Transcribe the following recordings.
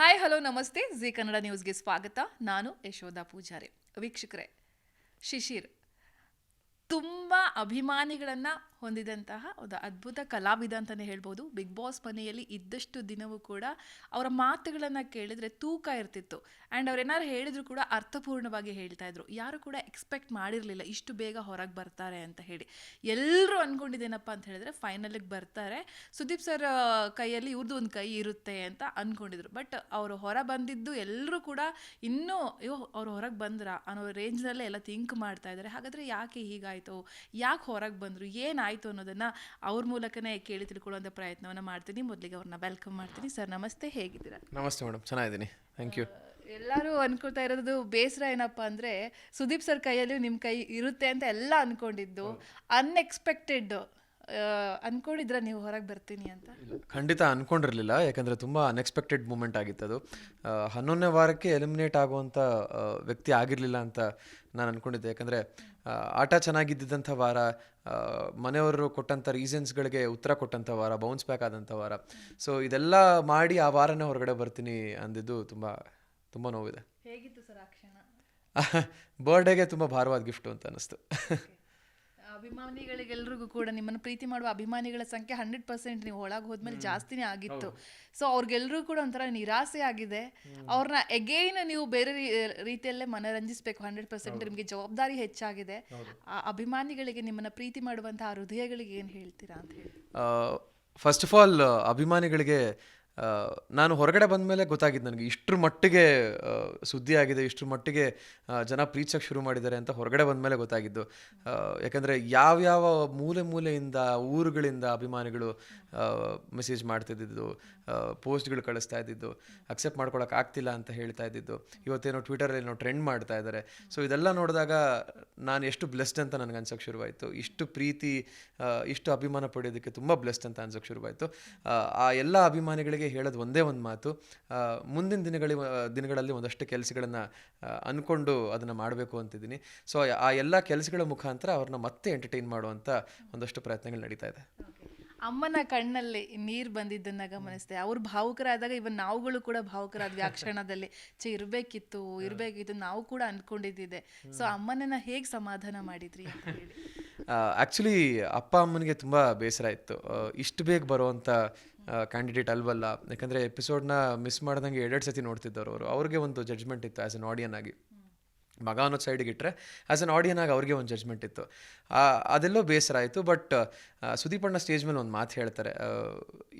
Hi hello ನಮಸ್ತೆ. G Kannada ನ್ಯೂಸ್ಗೆ ಸ್ವಾಗತ. ನಾನು ಯಶೋಧ ಪೂಜಾರಿ. ವೀಕ್ಷಕರೇ ಶಿಶಿರ್ ತುಂಬ ಅಭಿಮಾನಿಗಳನ್ನು ಹೊಂದಿದಂತಹ ಒಂದು ಅದ್ಭುತ ಕಲಾವಿದ ಅಂತಲೇ ಹೇಳ್ಬೋದು. ಬಿಗ್ ಬಾಸ್ ಮನೆಯಲ್ಲಿ ಇದ್ದಷ್ಟು ದಿನವೂ ಕೂಡ ಅವರ ಮಾತುಗಳನ್ನು ಕೇಳಿದರೆ ತೂಕ ಇರ್ತಿತ್ತು. ಆ್ಯಂಡ್ ಅವ್ರೇನಾದ್ರು ಹೇಳಿದ್ರು ಕೂಡ ಅರ್ಥಪೂರ್ಣವಾಗಿ ಹೇಳ್ತಾ ಇದ್ರು. ಯಾರು ಕೂಡ ಎಕ್ಸ್ಪೆಕ್ಟ್ ಮಾಡಿರಲಿಲ್ಲ ಇಷ್ಟು ಬೇಗ ಹೊರಗೆ ಬರ್ತಾರೆ ಅಂತ ಹೇಳಿ. ಎಲ್ಲರೂ ಅಂದ್ಕೊಂಡಿದ್ದೇನಪ್ಪ ಅಂತ ಹೇಳಿದ್ರೆ ಫೈನಲಿಗೆ ಬರ್ತಾರೆ. ಸುದೀಪ್ ಸರ್ ಕೈಯಲ್ಲಿ ಇವ್ರದ್ದು ಒಂದು ಕೈ ಇರುತ್ತೆ ಅಂತ ಅಂದ್ಕೊಂಡಿದ್ರು ಬಟ್ ಅವರು ಹೊರ ಬಂದಿದ್ದು ಎಲ್ಲರೂ ಕೂಡ ಇನ್ನೂ, ಅಯ್ಯೋ, ಅವ್ರು ಹೊರಗೆ ಬಂದ್ರ? ಅನ್ನೋ ರೇಂಜ್ನಲ್ಲೇ ಎಲ್ಲ ಥಿಂಕ್ ಮಾಡ್ತಾ ಇದ್ದಾರೆ. ಹಾಗಾದರೆ ಯಾಕೆ ಹೀಗಾಯಿತು? ಯಾಕೆ ಹೊರಗೆ ಬಂದರು? ಏನಾಯಿತು ಅನ್ನೋದನ್ನು ಅವ್ರ ಮೂಲಕನೇ ಕೇಳಿ ತಿಳ್ಕೊಳ್ಳುವಂಥ ಪ್ರಯತ್ನವನ್ನು ಮಾಡ್ತೀನಿ. ಮೊದಲಿಗೆ ಅವ್ರನ್ನ ವೆಲ್ಕಮ್ ಮಾಡ್ತೀನಿ. ಸರ್ ನಮಸ್ತೆ. ಹೇಗಿದ್ದೀರಾ? ನಮಸ್ತೆ ಮೇಡಮ್ ಚೆನ್ನಾಗಿದ್ದೀನಿ. ಥ್ಯಾಂಕ್ ಯು ಎಲ್ಲರೂ ಅನ್ಕೊಳ್ತಾ ಇರೋದು ಬೇಸರ ಏನಪ್ಪ ಅಂದರೆ ಸುದೀಪ್ ಸರ್ ಕೈಯಲ್ಲಿ ನಿಮ್ಮ ಕೈ ಇರುತ್ತೆ ಅಂತ ಎಲ್ಲ ಅನ್ಕೊಂಡಿದ್ದು. ಅನ್ಎಕ್ಸ್ಪೆಕ್ಟೆಡ್ ಅನ್ಕೊಂಡಿದ್ರ ನೀವು ಹೊರಗೆ ಬರ್ತೀನಿ ಅಂತ? ಖಂಡಿತ ಅನ್ಕೊಂಡಿರಲಿಲ್ಲ ಯಾಕಂದ್ರೆ ತುಂಬ ಅನ್ಎಕ್ಸ್ಪೆಕ್ಟೆಡ್ ಮೂಮೆಂಟ್ ಆಗಿತ್ತು ಅದು. ಹನ್ನೊಂದನೇ ವಾರಕ್ಕೆ ಎಲಿಮಿನೇಟ್ ಆಗುವಂಥ ವ್ಯಕ್ತಿ ಆಗಿರಲಿಲ್ಲ ಅಂತ ನಾನು ಅನ್ಕೊಂಡಿದ್ದೆ. ಯಾಕಂದ್ರೆ ಆಟ ಚೆನ್ನಾಗಿದ್ದಂಥ ವಾರ ಮನೆಯವರು ಕೊಟ್ಟಂಥ ರೀಸನ್ಸ್ಗಳಿಗೆ ಉತ್ತರ ಕೊಟ್ಟಂಥ ವಾರ ಬೌನ್ಸ್ ಬ್ಯಾಕ್ ಆದಂಥ ವಾರ. ಸೊ ಇದೆಲ್ಲ ಮಾಡಿ ಆ ವಾರನೇ ಹೊರಗಡೆ ಬರ್ತೀನಿ ಅಂದಿದ್ದು ತುಂಬ ತುಂಬ ನೋವಿದೆ. ಹೇಗಿತ್ತು ಸರ್ ಆ ಕ್ಷಣ? ಬರ್ಡೇಗೆ ತುಂಬ ಭಾರವಾದ ಗಿಫ್ಟು ಅಂತ ಅನ್ನಿಸ್ತು ಅಭಿಮಾನಿಗಳಿಗೆಲ್ರಿಗೂ ಕೂಡ ನಿಮ್ಮನ್ನು ಪ್ರೀತಿ ಮಾಡುವ ಅಭಿಮಾನಿಗಳ ಸಂಖ್ಯೆ ಹಂಡ್ರೆಡ್ ಪರ್ಸೆಂಟ್ ನೀವು ಒಳಗೆ ಹೋದ್ಮೇಲೆ ಜಾಸ್ತಿನೇ ಆಗಿತ್ತು. ಸೊ ಅವ್ರಿಗೆಲ್ರಿಗೂ ಕೂಡ ಒಂಥರ ನಿರಾಸೆ ಆಗಿದೆ. ಅವ್ರನ್ನ ಎಗೈನ್ ನೀವು ಬೇರೆ ರೀತಿಯಲ್ಲೇ ಮನರಂಜಿಸಬೇಕು ಹಂಡ್ರೆಡ್ ಪರ್ಸೆಂಟ್ ನಿಮಗೆ ಜವಾಬ್ದಾರಿ ಹೆಚ್ಚಾಗಿದೆ. ಆ ಅಭಿಮಾನಿಗಳಿಗೆ ನಿಮ್ಮನ್ನ ಪ್ರೀತಿ ಮಾಡುವಂತಹ ಹೃದಯಗಳಿಗೆ ಏನು ಹೇಳ್ತೀರಾ ಅಂತ ಹೇಳಿ. ಫಸ್ಟ್ ಆಫ್ ಆಲ್ ಅಭಿಮಾನಿಗಳಿಗೆ ನಾನು ಹೊರಗಡೆ ಬಂದ ಮೇಲೆ ಗೊತ್ತಾಗಿದ್ದು ನನಗೆ ಇಷ್ಟ್ರ ಮಟ್ಟಿಗೆ ಸುದ್ದಿ ಆಗಿದೆ ಇಷ್ಟ್ರ ಮಟ್ಟಿಗೆ ಜನ ಪ್ರೀಚಕ್ಕೆ ಶುರು ಮಾಡಿದ್ದಾರೆ ಅಂತ ಹೊರಗಡೆ ಬಂದ ಮೇಲೆ ಗೊತ್ತಾಗಿದ್ದು ಯಾಕಂದರೆ ಯಾವ್ಯಾವ ಮೂಲೆ ಮೂಲೆಯಿಂದ, ಊರುಗಳಿಂದ ಅಭಿಮಾನಿಗಳು ಮೆಸೇಜ್ ಮಾಡ್ತಿದ್ದಿದ್ದು ಪೋಸ್ಟ್ಗಳು ಕಳಿಸ್ತಾ ಇದ್ದಿದ್ದು ಅಕ್ಸೆಪ್ಟ್ ಮಾಡ್ಕೊಳಕ್ಕೆ ಆಗ್ತಿಲ್ಲ ಅಂತ ಹೇಳ್ತಾ ಇದ್ದಿದ್ದು, ಇವತ್ತೇನೋ ಟ್ವಿಟರಲ್ಲಿ ಟ್ರೆಂಡ್ ಮಾಡ್ತಾ ಇದ್ದಾರೆ ಸೊ ಇದೆಲ್ಲ ನೋಡಿದಾಗ ನಾನು ಎಷ್ಟು ಬ್ಲೆಸ್ಡ್ ಅಂತ ನನಗೆ ಅನ್ಸೋಕ್ಕೆ ಶುರುವಾಯಿತು. ಇಷ್ಟು ಪ್ರೀತಿ ಇಷ್ಟು ಅಭಿಮಾನ ಪಡೆಯೋದಕ್ಕೆ ತುಂಬ ಬ್ಲೆಸ್ಡ್ ಅಂತ ಅನ್ಸೋಕ್ಕೆ ಶುರುವಾಯಿತು. ಆ ಎಲ್ಲ ಅಭಿಮಾನಿಗಳಿಗೆ ಹೇಳೋದು ಒಂದೇ ಒಂದು ಮಾತು. ಮುಂದಿನ ದಿನಗಳ ದಿನಗಳಲ್ಲಿ ಒಂದಷ್ಟು ಕೆಲಸಗಳನ್ನು ಅಂದ್ಕೊಂಡು ಅದನ್ನು ಮಾಡಬೇಕು ಅಂತಿದ್ದೀನಿ. ಸೊ ಆ ಎಲ್ಲ ಕೆಲಸಗಳ ಮುಖಾಂತರ ಅವ್ರನ್ನ ಮತ್ತೆ ಎಂಟರ್ಟೈನ್ ಮಾಡುವಂಥ ಒಂದಷ್ಟು ಪ್ರಯತ್ನಗಳು ನಡೀತಾ ಇದೆ. ಅಮ್ಮನ ಕಣ್ಣಲ್ಲಿ ನೀರು ಬಂದಿದ್ದನ್ನ ಗಮನಿಸಿದೆ. ಅವ್ರು ಭಾವುಕರಾದಾಗ ಇವನ್ ನಾವುಗಳು ಕೂಡ ಭಾವುಕರಾದ್ವಿ ಆ ಕ್ಷಣದಲ್ಲಿ. ಚೆ ಇರಬೇಕಿತ್ತು ಇರ್ಬೇಕಿತ್ತು ನಾವು ಕೂಡ ಅಂದ್ಕೊಂಡಿದ್ದಿದೆ. ಸೊ ಅಮ್ಮನನ್ನ ಹೇಗೆ ಸಮಾಧಾನ ಮಾಡಿದ್ರಿ ಆಕ್ಚುಲಿ ಅಪ್ಪ ಅಮ್ಮನಿಗೆ ತುಂಬಾ ಬೇಸರ ಇತ್ತು. ಇಷ್ಟು ಬೇಗ ಬರುವಂತ ಕ್ಯಾಂಡಿಡೇಟ್ ಅಲ್ವಲ್ಲ? ಯಾಕಂದ್ರೆ ಎಪಿಸೋಡ್ನ ಮಿಸ್ ಮಾಡ್ದಂಗೆ ಎರಡೆರಡು ಸತಿ ನೋಡ್ತಿದ್ದವರು ಅವರು. ಅವ್ರಿಗೆ ಒಂದು ಜಡ್ಜ್ಮೆಂಟ್ ಇತ್ತು ಆಸ್ ಅನ್ ಆಡಿಯನ್ ಆಗಿ. ಮಗ ಅನ್ನೋದು ಸೈಡಿಗೆ ಇಟ್ಟರೆ ಆ್ಯಸ್ ಅನ್ ಆಡಿಯನ್ ಆಗಿ ಅವ್ರಿಗೆ ಒಂದು ಜಡ್ಜ್ಮೆಂಟ್ ಇತ್ತು. ಅದೆಲ್ಲೋ ಬೇಸರ ಆಯಿತು ಬಟ್ ಸುದೀಪಣ್ಣ ಸ್ಟೇಜ್ ಮೇಲೆ ಒಂದು ಮಾತು ಹೇಳ್ತಾರೆ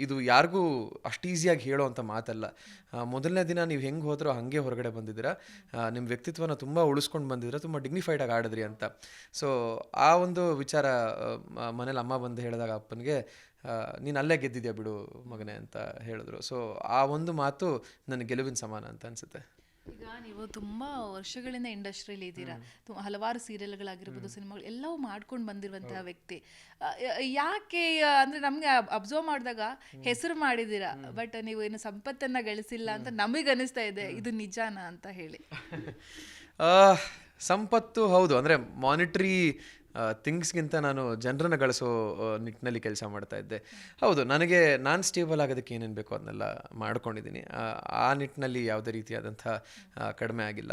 ಇದು ಯಾರಿಗೂ ಅಷ್ಟು ಈಸಿಯಾಗಿ ಹೇಳೋ ಅಂಥ ಮಾತಲ್ಲ. ಮೊದಲನೇ ದಿನ ನೀವು ಹೆಂಗೆ ಹೋದ್ರೋ ಹಾಗೆ ಹೊರಗಡೆ ಬಂದಿದ್ದೀರಾ. ನಿಮ್ಮ ವ್ಯಕ್ತಿತ್ವನ ತುಂಬ ಉಳಿಸ್ಕೊಂಡು ಬಂದಿದ್ದೀರಾ, ತುಂಬ ಡಿಗ್ನಿಫೈಡ್ ಆಗಿ ಆಡಿದ್ರಿ ಅಂತ. ಸೊ ಆ ಒಂದು ವಿಚಾರ ಮನೇಲಿ ಅಮ್ಮ ಬಂದು ಹೇಳಿದಾಗ ಅಪ್ಪನಿಗೆ ನೀನು ಅಲ್ಲೇ ಗೆದ್ದಿದ್ಯಾ ಬಿಡು ಮಗನೇ ಅಂತ ಹೇಳಿದ್ರು. ಸೊ ಆ ಒಂದು ಮಾತು ನನ್ನ ಗೆಲುವಿನ ಸಮಾನ ಅಂತ ಅನಿಸುತ್ತೆ. ಈಗ ನೀವು ತುಂಬಾ ವರ್ಷಗಳಿಂದ ಇಂಡಸ್ಟ್ರಿಯಲ್ಲಿ ಇದ್ದೀರಾ. ಹಲವಾರು ಸೀರಿಯಲ್ಗಳಾಗಿರ್ಬೋದು ಸಿನಿಮಾಗಳು ಎಲ್ಲವೂ ಮಾಡ್ಕೊಂಡು ಬಂದಿರುವಂತಹ ವ್ಯಕ್ತಿ. ಯಾಕೆ ಅಂದ್ರೆ ನಮ್ಗೆ ಅಬ್ಸರ್ವ್ ಮಾಡಿದಾಗ ಹೆಸರು ಮಾಡಿದ್ದೀರಾ ಬಟ್ ನೀವು ಏನು ಸಂಪತ್ತನ್ನ ಗಳಿಸಿಲ್ಲ ಅಂತ ನಮಗೆ ಅನಿಸ್ತಾ ಇದೆ ಇದು ನಿಜಾನಾ ಅಂತ ಹೇಳಿ. ಆ, ಸಂಪತ್ತು ಹೌದು. ಅಂದರೆ ಮಾನಿಟ್ರಿ ಥಿಂಗ್ಸ್ಗಿಂತ ನಾನು ಜನರನ್ನು ಗಳಿಸೋ ನಿಟ್ಟಿನಲ್ಲಿ ಕೆಲಸ ಮಾಡ್ತಾ ಇದ್ದೆ. ಹೌದು ನನಗೆ ನಾನು ಸ್ಟೇಬಲ್ ಆಗೋದಕ್ಕೆ ಏನೇನು ಬೇಕೋ ಅದನ್ನೆಲ್ಲ ಮಾಡ್ಕೊಂಡಿದ್ದೀನಿ. ಆ, ನಿಟ್ಟಿನಲ್ಲಿ ಯಾವುದೇ ರೀತಿಯಾದಂಥ ಕಡಿಮೆ ಆಗಿಲ್ಲ.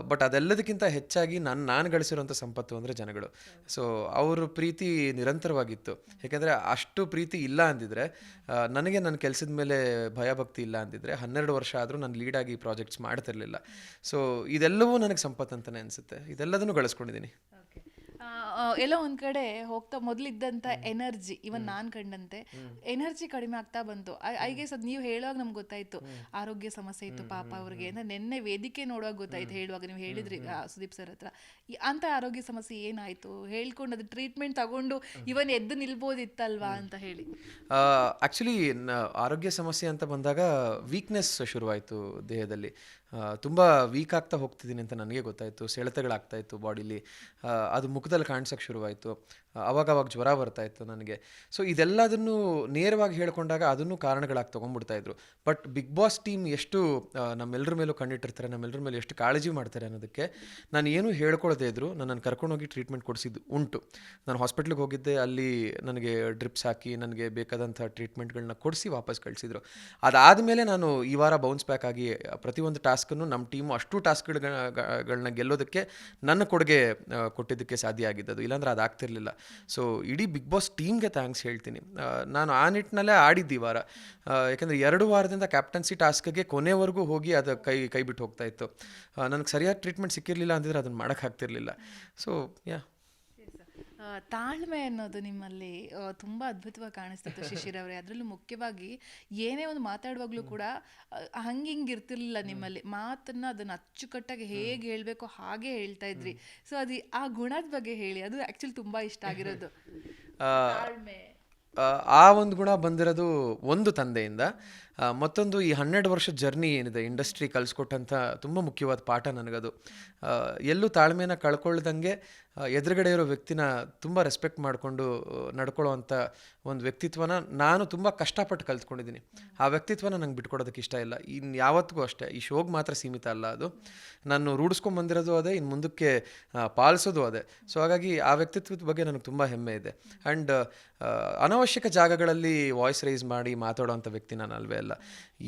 ಬಟ್ ಅದೆಲ್ಲದಕ್ಕಿಂತ ಹೆಚ್ಚಾಗಿ ನಾನು ನಾನು ಗಳಿಸಿರುವಂಥ ಸಂಪತ್ತು ಅಂದರೆ ಜನಗಳು. ಸೊ ಅವ್ರ ಪ್ರೀತಿ ನಿರಂತರವಾಗಿತ್ತು. ಯಾಕೆಂದರೆ ಅಷ್ಟು ಪ್ರೀತಿ ಇಲ್ಲ ಅಂದಿದ್ರೆ ನನಗೆ ನನ್ನ ಕೆಲಸದ ಮೇಲೆ ಭಯಭಕ್ತಿ ಇಲ್ಲ ಅಂದಿದ್ರೆ ಹನ್ನೆರಡು ವರ್ಷ ಆದರೂ ನಾನು ಲೀಡಾಗಿ ಪ್ರಾಜೆಕ್ಟ್ಸ್ ಮಾಡ್ತಿರಲಿಲ್ಲ. ಸೊ ಇದೆಲ್ಲವೂ ನನಗೆ ಸಂಪತ್ತು ಅಂತಲೇ ಅನಿಸುತ್ತೆ. ಇದೆಲ್ಲದನ್ನು ಗಳಿಸ್ಕೊಂಡಿದ್ದೀನಿ. ಎಲ್ಲೋ ಒಂದ್ ಕಡೆ ಹೋಗ್ತಾ ಮೊದ್ಲಿದ್ದಂತ ಎನರ್ಜಿ ಇವನ್ ನಾನ್ ಕಂಡಂತೆ ಎನರ್ಜಿ ಕಡಿಮೆ ಆಗ್ತಾ ಬಂತು. ಐ ಗೆಸ್ ಅದ್ ನೀವು ಹೇಳುವಾಗ ನಮ್ಗೆ ಗೊತ್ತಾಯ್ತು ಆರೋಗ್ಯ ಸಮಸ್ಯೆ ಇತ್ತು ಪಾಪ ಅವ್ರಿಗೆ ಅಂದ್ರೆ ನಿನ್ನೆ ವೇದಿಕೆ ನೋಡುವಾಗ ಗೊತ್ತಾಯ್ತು ಹೇಳುವಾಗ ನೀವು ಹೇಳಿದ್ರಿ ಸುದೀಪ್ ಸರ್ ಹತ್ರ. ಅಂತ ಆರೋಗ್ಯ ಸಮಸ್ಯೆ ಏನಾಯ್ತು? ಹೇಳ್ಕೊಂಡು ಅದು ಟ್ರೀಟ್ಮೆಂಟ್ ತಗೊಂಡು ಇವನ್ ಎದ್ದು ನಿಲ್ಬೋದಿತ್ತಲ್ವಾ ಅಂತ ಹೇಳಿ. ಆಕ್ಚುಲಿ ಆರೋಗ್ಯ ಸಮಸ್ಯೆ ಅಂತ ಬಂದಾಗ ವೀಕ್ನೆಸ್ ಶುರುವಾಯಿತು ದೇಹದಲ್ಲಿ. ತುಂಬ ವೀಕ್ ಆಗ್ತಾ ಹೋಗ್ತಿದ್ದೀನಿ ಅಂತ ನನಗೆ ಗೊತ್ತಾಯಿತು. ಸೆಳೆತಗಳಾಗ್ತಾಯಿತ್ತು ಬಾಡಿಲಿ. ಅದು ಮುಖದಲ್ಲಿ ಕಾಣಿಸೋಕ್ಕೆ ಶುರುವಾಯಿತು. ಅವಾಗ ಅವಾಗ ಜ್ವರ ಬರ್ತಾ ಇತ್ತು ನನಗೆ. ಸೊ ಇದೆಲ್ಲದನ್ನು ನೇರವಾಗಿ ಹೇಳ್ಕೊಂಡಾಗ ಅದನ್ನು ಕಾರಣಗಳಾಗಿ ತೊಗೊಂಡ್ಬಿಡ್ತಾ ಇದ್ರು ಬಟ್ ಬಿಗ್ ಬಾಸ್ ಟೀಮ್ ಎಷ್ಟು ನಮ್ಮೆಲ್ಲರ ಮೇಲೂ ಕಂಡಿಟ್ಟಿರ್ತಾರೆ ನಮ್ಮೆಲ್ಲರ ಮೇಲೆ ಎಷ್ಟು ಕಾಳಜಿ ಮಾಡ್ತಾರೆ ಅನ್ನೋದಕ್ಕೆ ನಾನು ಏನೂ ಹೇಳ್ಕೊಳ್ಳದೇ ಇದ್ರು ನನ್ನನ್ನು ಕರ್ಕೊಂಡೋಗಿ ಟ್ರೀಟ್ಮೆಂಟ್ ಕೊಡಿಸಿದ್ದು ಉಂಟು. ನಾನು ಹಾಸ್ಪಿಟ್ಲಿಗೆ ಹೋಗಿದ್ದೆ, ಅಲ್ಲಿ ನನಗೆ ಡ್ರಿಪ್ಸ್ ಹಾಕಿ, ನನಗೆ ಬೇಕಾದಂಥ ಟ್ರೀಟ್ಮೆಂಟ್ಗಳನ್ನ ಕೊಡಿಸಿ ವಾಪಸ್ ಕಳಿಸಿದ್ರು. ಅದಾದಮೇಲೆ ನಾನು ಈ ವಾರ ಬೌನ್ಸ್ ಬ್ಯಾಕ್ ಆಗಿ ಪ್ರತಿಯೊಂದು ಟಾಸ್ಕನ್ನು ನಮ್ಮ ಟೀಮು ಅಷ್ಟು ಟಾಸ್ಕ್ಗಳನ್ನ ಗೆಲ್ಲೋದಕ್ಕೆ ನನ್ನ ಕೊಡುಗೆ ಕೊಟ್ಟಿದ್ದಕ್ಕೆ ಸಾಧ್ಯ ಆಗಿದ್ದದು ಇಲ್ಲಾಂದ್ರೆ ಅದು ಆಗ್ತಿರಲಿಲ್ಲ. ಸೊ ಇಡೀ ಬಿಗ್ ಬಾಸ್ ಟೀಮ್ಗೆ ಥ್ಯಾಂಕ್ಸ್ ಹೇಳ್ತೀನಿ. ನಾನು ಆ ನಿಟ್ಟಿನಲ್ಲೇ ಆಡಿದ್ದು ಈ ವಾರ. ಯಾಕೆಂದರೆ ಎರಡು ವಾರದಿಂದ ಕ್ಯಾಪ್ಟನ್ಸಿ ಟಾಸ್ಕ್ಗೆ ಕೊನೆವರೆಗೂ ಹೋಗಿ ಅದು ಕೈ ಕೈ ಬಿಟ್ಟು ಹೋಗ್ತಾ ಇತ್ತು. ನನಗೆ ಸರಿಯಾದ ಟ್ರೀಟ್ಮೆಂಟ್ ಸಿಕ್ಕಿರಲಿಲ್ಲ ಅಂದಿದ್ರೆ ಅದನ್ನು ಮಾಡೋಕ್ಕಾಗ್ತಿರಲಿಲ್ಲ. ಸೊ ಯಾ ತಾಳ್ಮೆ ಅನ್ನೋದು ನಿಮ್ಮಲ್ಲಿ ತುಂಬಾ ಅದ್ಭುತವಾಗಿ ಕಾಣಿಸ್ತಿತ್ತು ಶಿಶಿರ್ ಅವರೇ. ಅದರಲ್ಲೂ ಮುಖ್ಯವಾಗಿ ಏನೇ ಒಂದು ಮಾತಾಡುವಾಗ್ಲೂ ಕೂಡ ಹಂಗೆ ಹಂಗ್ ಇರ್ತಿರ್ಲಿಲ್ಲ ನಿಮ್ಮಲ್ಲಿ. ಮಾತನ್ನ ಅದನ್ನ ಅಚ್ಚುಕಟ್ಟಾಗಿ ಹೇಗೆ ಹೇಳಬೇಕು ಹಾಗೆ ಹೇಳ್ತಾ ಇದ್ರಿ. ಸೊ ಅದು ಆ ಗುಣದ ಬಗ್ಗೆ ಹೇಳಿ. ಅದು ಆಕ್ಚುಲಿ ತುಂಬಾ ಇಷ್ಟ ಆಗಿರೋದು. ತಾಳ್ಮೆ. ಆ, ಒಂದು ಗುಣ ಬಂದಿರೋದು ಒಂದು ತಂದೆಯಿಂದ. ಮತ್ತೊಂದು ಈ ಹನ್ನೆರಡು ವರ್ಷದ ಜರ್ನಿ ಏನಿದೆ, ಇಂಡಸ್ಟ್ರಿ ಕಲಿಸ್ಕೊಟ್ಟಂಥ ತುಂಬ ಮುಖ್ಯವಾದ ಪಾಠ ನನಗದು. ಎಲ್ಲೂ ತಾಳ್ಮೆನ ಕಳ್ಕೊಳ್ಳ್ದಂಗೆ ಎದುರುಗಡೆ ಇರೋ ವ್ಯಕ್ತಿನ ತುಂಬ ರೆಸ್ಪೆಕ್ಟ್ ಮಾಡಿಕೊಂಡು ನಡ್ಕೊಳ್ಳೋವಂಥ ಒಂದು ವ್ಯಕ್ತಿತ್ವನ ನಾನು ತುಂಬ ಕಷ್ಟಪಟ್ಟು ಕಲ್ತ್ಕೊಂಡಿದ್ದೀನಿ. ಆ ವ್ಯಕ್ತಿತ್ವನ ನಂಗೆ ಬಿಟ್ಕೊಡೋದಕ್ಕೆ ಇಷ್ಟ ಇಲ್ಲ. ಇನ್ನು ಯಾವತ್ತಿಗೂ ಅಷ್ಟೇ. ಈ ಶೋಗೆ ಮಾತ್ರ ಸೀಮಿತ ಅಲ್ಲ ಅದು. ನಾನು ರೂಢಿಸ್ಕೊಂಡು ಬಂದಿರೋದು ಅದೇ ಇನ್ನು ಮುಂದಕ್ಕೆ ಪಾಲಿಸೋದು ಅದೇ. ಸೊ ಹಾಗಾಗಿ ಆ ವ್ಯಕ್ತಿತ್ವದ ಬಗ್ಗೆ ನನಗೆ ತುಂಬ ಹೆಮ್ಮೆ ಇದೆ. ಆ್ಯಂಡ್ ಅನವಶ್ಯಕ ಜಾಗಗಳಲ್ಲಿ ವಾಯ್ಸ್ ರೈಸ್ ಮಾಡಿ ಮಾತಾಡೋವಂಥ ವ್ಯಕ್ತಿ ನಾನು ಅಲ್ವೇ? ಅಲ್ಲ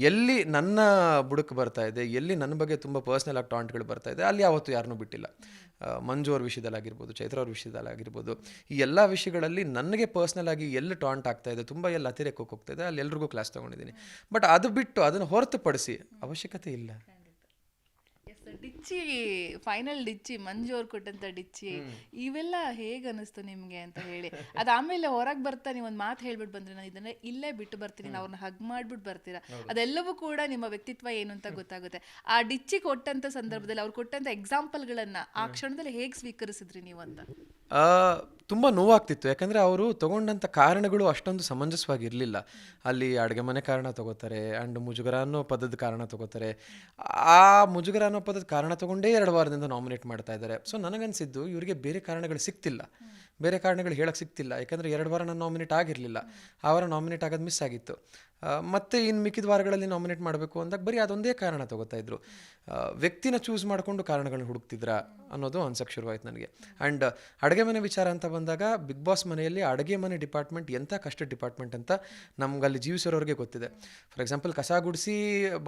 ಎಲ್ಲಿ ನನ್ನ ಬುಡಕ್ಕೆ ಬರ್ತಾ ಇದೆ, ಎಲ್ಲಿ ನನ್ನ ಬಗ್ಗೆ ತುಂಬ ಪರ್ಸ್ನಲ್ ಆಗಿ ಟಾಂಟ್ಗಳು ಬರ್ತಾ ಇದೆ, ಅಲ್ಲಿ ಯಾವತ್ತೂ ಯಾರನ್ನೂ ಬಿಟ್ಟಿಲ್ಲ. ಮಂಜು ಅವ್ರ ವಿಷಯದಲ್ಲಾಗಿರ್ಬೋದು ಚೈತ್ರ ಅವ್ರ ವಿಷಯದಲ್ಲಾಗಿರ್ಬೋದು ಈ ಎಲ್ಲ ವಿಷಯಗಳಲ್ಲಿ ನನಗೆ ಪರ್ಸ್ನಲ್ ಆಗಿ ಎಲ್ಲಿ ಟಾಂಟ್ ಆಗ್ತಾ ಇದೆ, ತುಂಬ ಎಲ್ಲಿ ಅತಿರೇಕಕ್ಕೆ ಹೋಗ್ತಾ ಇದೆ, ಅಲ್ಲಿ ಎಲ್ರಿಗೂ ಕ್ಲಾಸ್ ತೊಗೊಂಡಿದ್ದೀನಿ. ಬಟ್ ಅದು ಬಿಟ್ಟು ಅದನ್ನು ಹೊರತುಪಡಿಸಿ ಅವಶ್ಯಕತೆ ಇಲ್ಲ. ಡಿಚ್ಚಿ ಫೈನಲ್ ಡಿಚ್ಚಿ ಮಂಜು ಅವ್ರು ಕೊಟ್ಟಂತ ಡಿಚ್ಚಿ ಇವೆಲ್ಲ ಹೇಗ್ ಅನಿಸ್ತು ನಿಮ್ಗೆ ಅಂತ ಹೇಳಿ. ಅದಾಮೇಲೆ ಆಮೇಲೆ ಹೊರಗ್ ಬರ್ತಾ ನೀವು ಒಂದ್ ಮಾತು ಹೇಳ್ಬಿಟ್ಟು ಬಂದ್ರೆ ನಾನು ಇದನ್ನ ಇಲ್ಲೇ ಬಿಟ್ಟು ಬರ್ತೀನಿ ನಾವು ಅವ್ರನ್ನ ಹಗ್ ಮಾಡ್ಬಿಟ್ಟು ಬರ್ತೀರಾ. ಅದೆಲ್ಲವೂ ಕೂಡ ನಿಮ್ಮ ವ್ಯಕ್ತಿತ್ವ ಏನು ಅಂತ ಗೊತ್ತಾಗುತ್ತೆ. ಆ ಡಿಚ್ಚಿ ಕೊಟ್ಟಂತ ಸಂದರ್ಭದಲ್ಲಿ ಅವ್ರು ಕೊಟ್ಟಂತ ಎಕ್ಸಾಂಪಲ್ಗಳನ್ನ ಆ ಕ್ಷಣದಲ್ಲಿ ಹೇಗ್ ಸ್ವೀಕರಿಸಿದ್ರಿ ನೀವು ಅಂತ? ತುಂಬ ನೋವಾಗ್ತಿತ್ತು. ಯಾಕಂದರೆ ಅವರು ತಗೊಂಡಂಥ ಕಾರಣಗಳು ಅಷ್ಟೊಂದು ಸಮಂಜಸವಾಗಿರಲಿಲ್ಲ. ಅಲ್ಲಿ ಅಡುಗೆ ಮನೆ ಕಾರಣ ತಗೋತಾರೆ ಆ್ಯಂಡ್ ಮುಜುಗರ ಅನ್ನೋ ಪದದ ಕಾರಣ ತಗೋತಾರೆ. ಆ ಮುಜುಗರ ಅನ್ನೋ ಪದದ ಕಾರಣ ತಗೊಂಡೇ ಎರಡು ವಾರದಿಂದ ನಾಮಿನೇಟ್ ಮಾಡ್ತಾ ಇದ್ದಾರೆ. ಸೊ ನನಗನ್ಸಿದ್ದು ಇವರಿಗೆ ಬೇರೆ ಕಾರಣಗಳು ಸಿಗ್ತಿಲ್ಲ ಬೇರೆ ಕಾರಣಗಳು ಹೇಳಕ್ಕೆ ಸಿಗ್ತಿಲ್ಲ. ಯಾಕಂದರೆ ಎರಡು ವಾರ ನಾನು ನಾಮಿನೇಟ್ ಆಗಿರಲಿಲ್ಲ. ಆ ವಾರ ನಾಮಿನೇಟ್ ಆಗೋದು ಮಿಸ್ ಆಗಿತ್ತು. ಮತ್ತೆ ಇನ್ನು ಮಿಕ್ಕಿದ ವಾರಗಳಲ್ಲಿ ನಾಮಿನೇಟ್ ಮಾಡಬೇಕು ಅಂದಾಗ ಬರೀ ಅದೊಂದೇ ಕಾರಣ ತಗೋತಾ ಇದ್ರು. ವ್ಯಕ್ತಿನ ಚೂಸ್ ಮಾಡಿಕೊಂಡು ಕಾರಣಗಳನ್ನ ಹುಡುಕ್ತಿದ್ರಾ ಅನ್ನೋದು ಅನ್ಸಕ್ಕೆ ಶುರುವಾಯ್ತು ನನಗೆ. ಆ್ಯಂಡ್ ಅಡುಗೆ ಮನೆ ವಿಚಾರ ಅಂತ ಬಂದಾಗ ಬಿಗ್ ಬಾಸ್ ಮನೆಯಲ್ಲಿ ಅಡುಗೆ ಮನೆ ಡಿಪಾರ್ಟ್ಮೆಂಟ್ ಎಂಥ ಕಷ್ಟ ಡಿಪಾರ್ಟ್ಮೆಂಟ್ ಅಂತ ನಮ್ಗೆ ಅಲ್ಲಿ ಜೀವಿಸಿರೋರಿಗೆ ಗೊತ್ತಿದೆ. ಫಾರ್ ಎಕ್ಸಾಂಪಲ್ ಕಸ ಗುಡಿಸಿ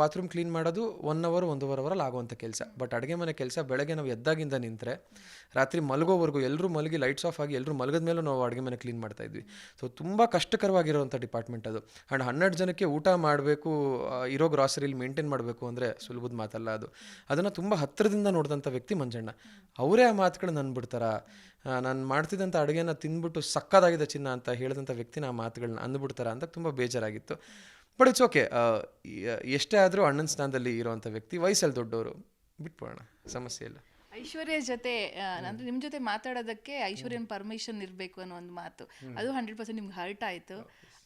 ಬಾತ್ರೂಮ್ ಕ್ಲೀನ್ ಮಾಡೋದು ಒನ್ ಅವರ್ ಒಂದೂವರೆ ಅವರಲ್ಲಿ ಆಗುವಂಥ ಕೆಲಸ. ಬಟ್ ಅಡುಗೆ ಮನೆ ಕೆಲಸ ಬೆಳಗ್ಗೆ ನಾವು ಎದ್ದಾಗಿಂದ ನಿಂತರೆ, ರಾತ್ರಿ ಮಲಗೋವರೆಗೂ ಎಲ್ಲರೂ ಮಲಗಿ ಲೈಟ್ಸ್ ಆಫ್ ಆಗಿ ಎಲ್ಲರೂ ಮಲಗದ ಮೇಲೂ ನಾವು ಅಡುಗೆ ಮನೆ ಕ್ಲೀನ್ ಮಾಡ್ತಾ ಇದ್ವಿ. ಸೊ ತುಂಬ ಕಷ್ಟಕರವಾಗಿರುವಂಥ ಡಿಪಾರ್ಟ್ಮೆಂಟ್ ಅದು. ಆ್ಯಂಡ್ ಹನ್ನೆರಡು ಜನಕ್ಕೆ ಊಟ ಮಾಡಬೇಕು ಇರೋ ಗ್ರಾಸರಿಲಿ ಮೇಂಟೈನ್ ಮಾಡಬೇಕು ಅಂದರೆ ಸುಲಭದ ಮಾತಲ್ಲ ಅದು. ಅದನ್ನು ತುಂಬ ಹತ್ತಿರದಿಂದ ನೋಡಿದಂಥ ವ್ಯಕ್ತಿ ಮಂಜಣ್ಣ. ಅವರೇ ಆ ಮಾತುಗಳನ್ನ ಅಂದ್ಬಿಡ್ತಾರ ನಾನು ಮಾಡ್ತಿದ್ದಂಥ ಅಡುಗೆನ ತಿಂದ್ಬಿಟ್ಟು ಸಕ್ಕದಾಗಿದೆ ಚಿನ್ನ ಅಂತ ಹೇಳಿದಂಥ ವ್ಯಕ್ತಿನ ಆ ಮಾತುಗಳನ್ನ ಅಂದ್ಬಿಡ್ತಾರ ಅಂತ ತುಂಬ ಬೇಜಾರಾಗಿತ್ತು. ಬಟ್ ಇಟ್ಸ್ ಓಕೆ ಎಷ್ಟೇ ಆದರೂ ಅಣ್ಣನ ಸ್ಥಾನದಲ್ಲಿ ಇರೋವಂಥ ವ್ಯಕ್ತಿ, ವಯಸ್ಸಲ್ಲಿ ದೊಡ್ಡವರು, ಬಿಟ್ಬಿಡೋಣ. ಸಮಸ್ಯೆ ಇಲ್ಲ. ಐಶ್ವರ್ಯ ಜೊತೆ ಅಂದ್ರೆ ನಿಮ್ ಜೊತೆ ಮಾತಾಡೋದಕ್ಕೆ ಐಶ್ವರ್ಯನ್ ಪರ್ಮಿಷನ್ ಇರ್ಬೇಕು ಅನ್ನೋ ಒಂದು ಮಾತು. ಅದು ಹಂಡ್ರೆಡ್ ಪರ್ಸೆಂಟ್ ನಿಮ್ಗೆ ಹರ್ಟ್ ಆಯ್ತು.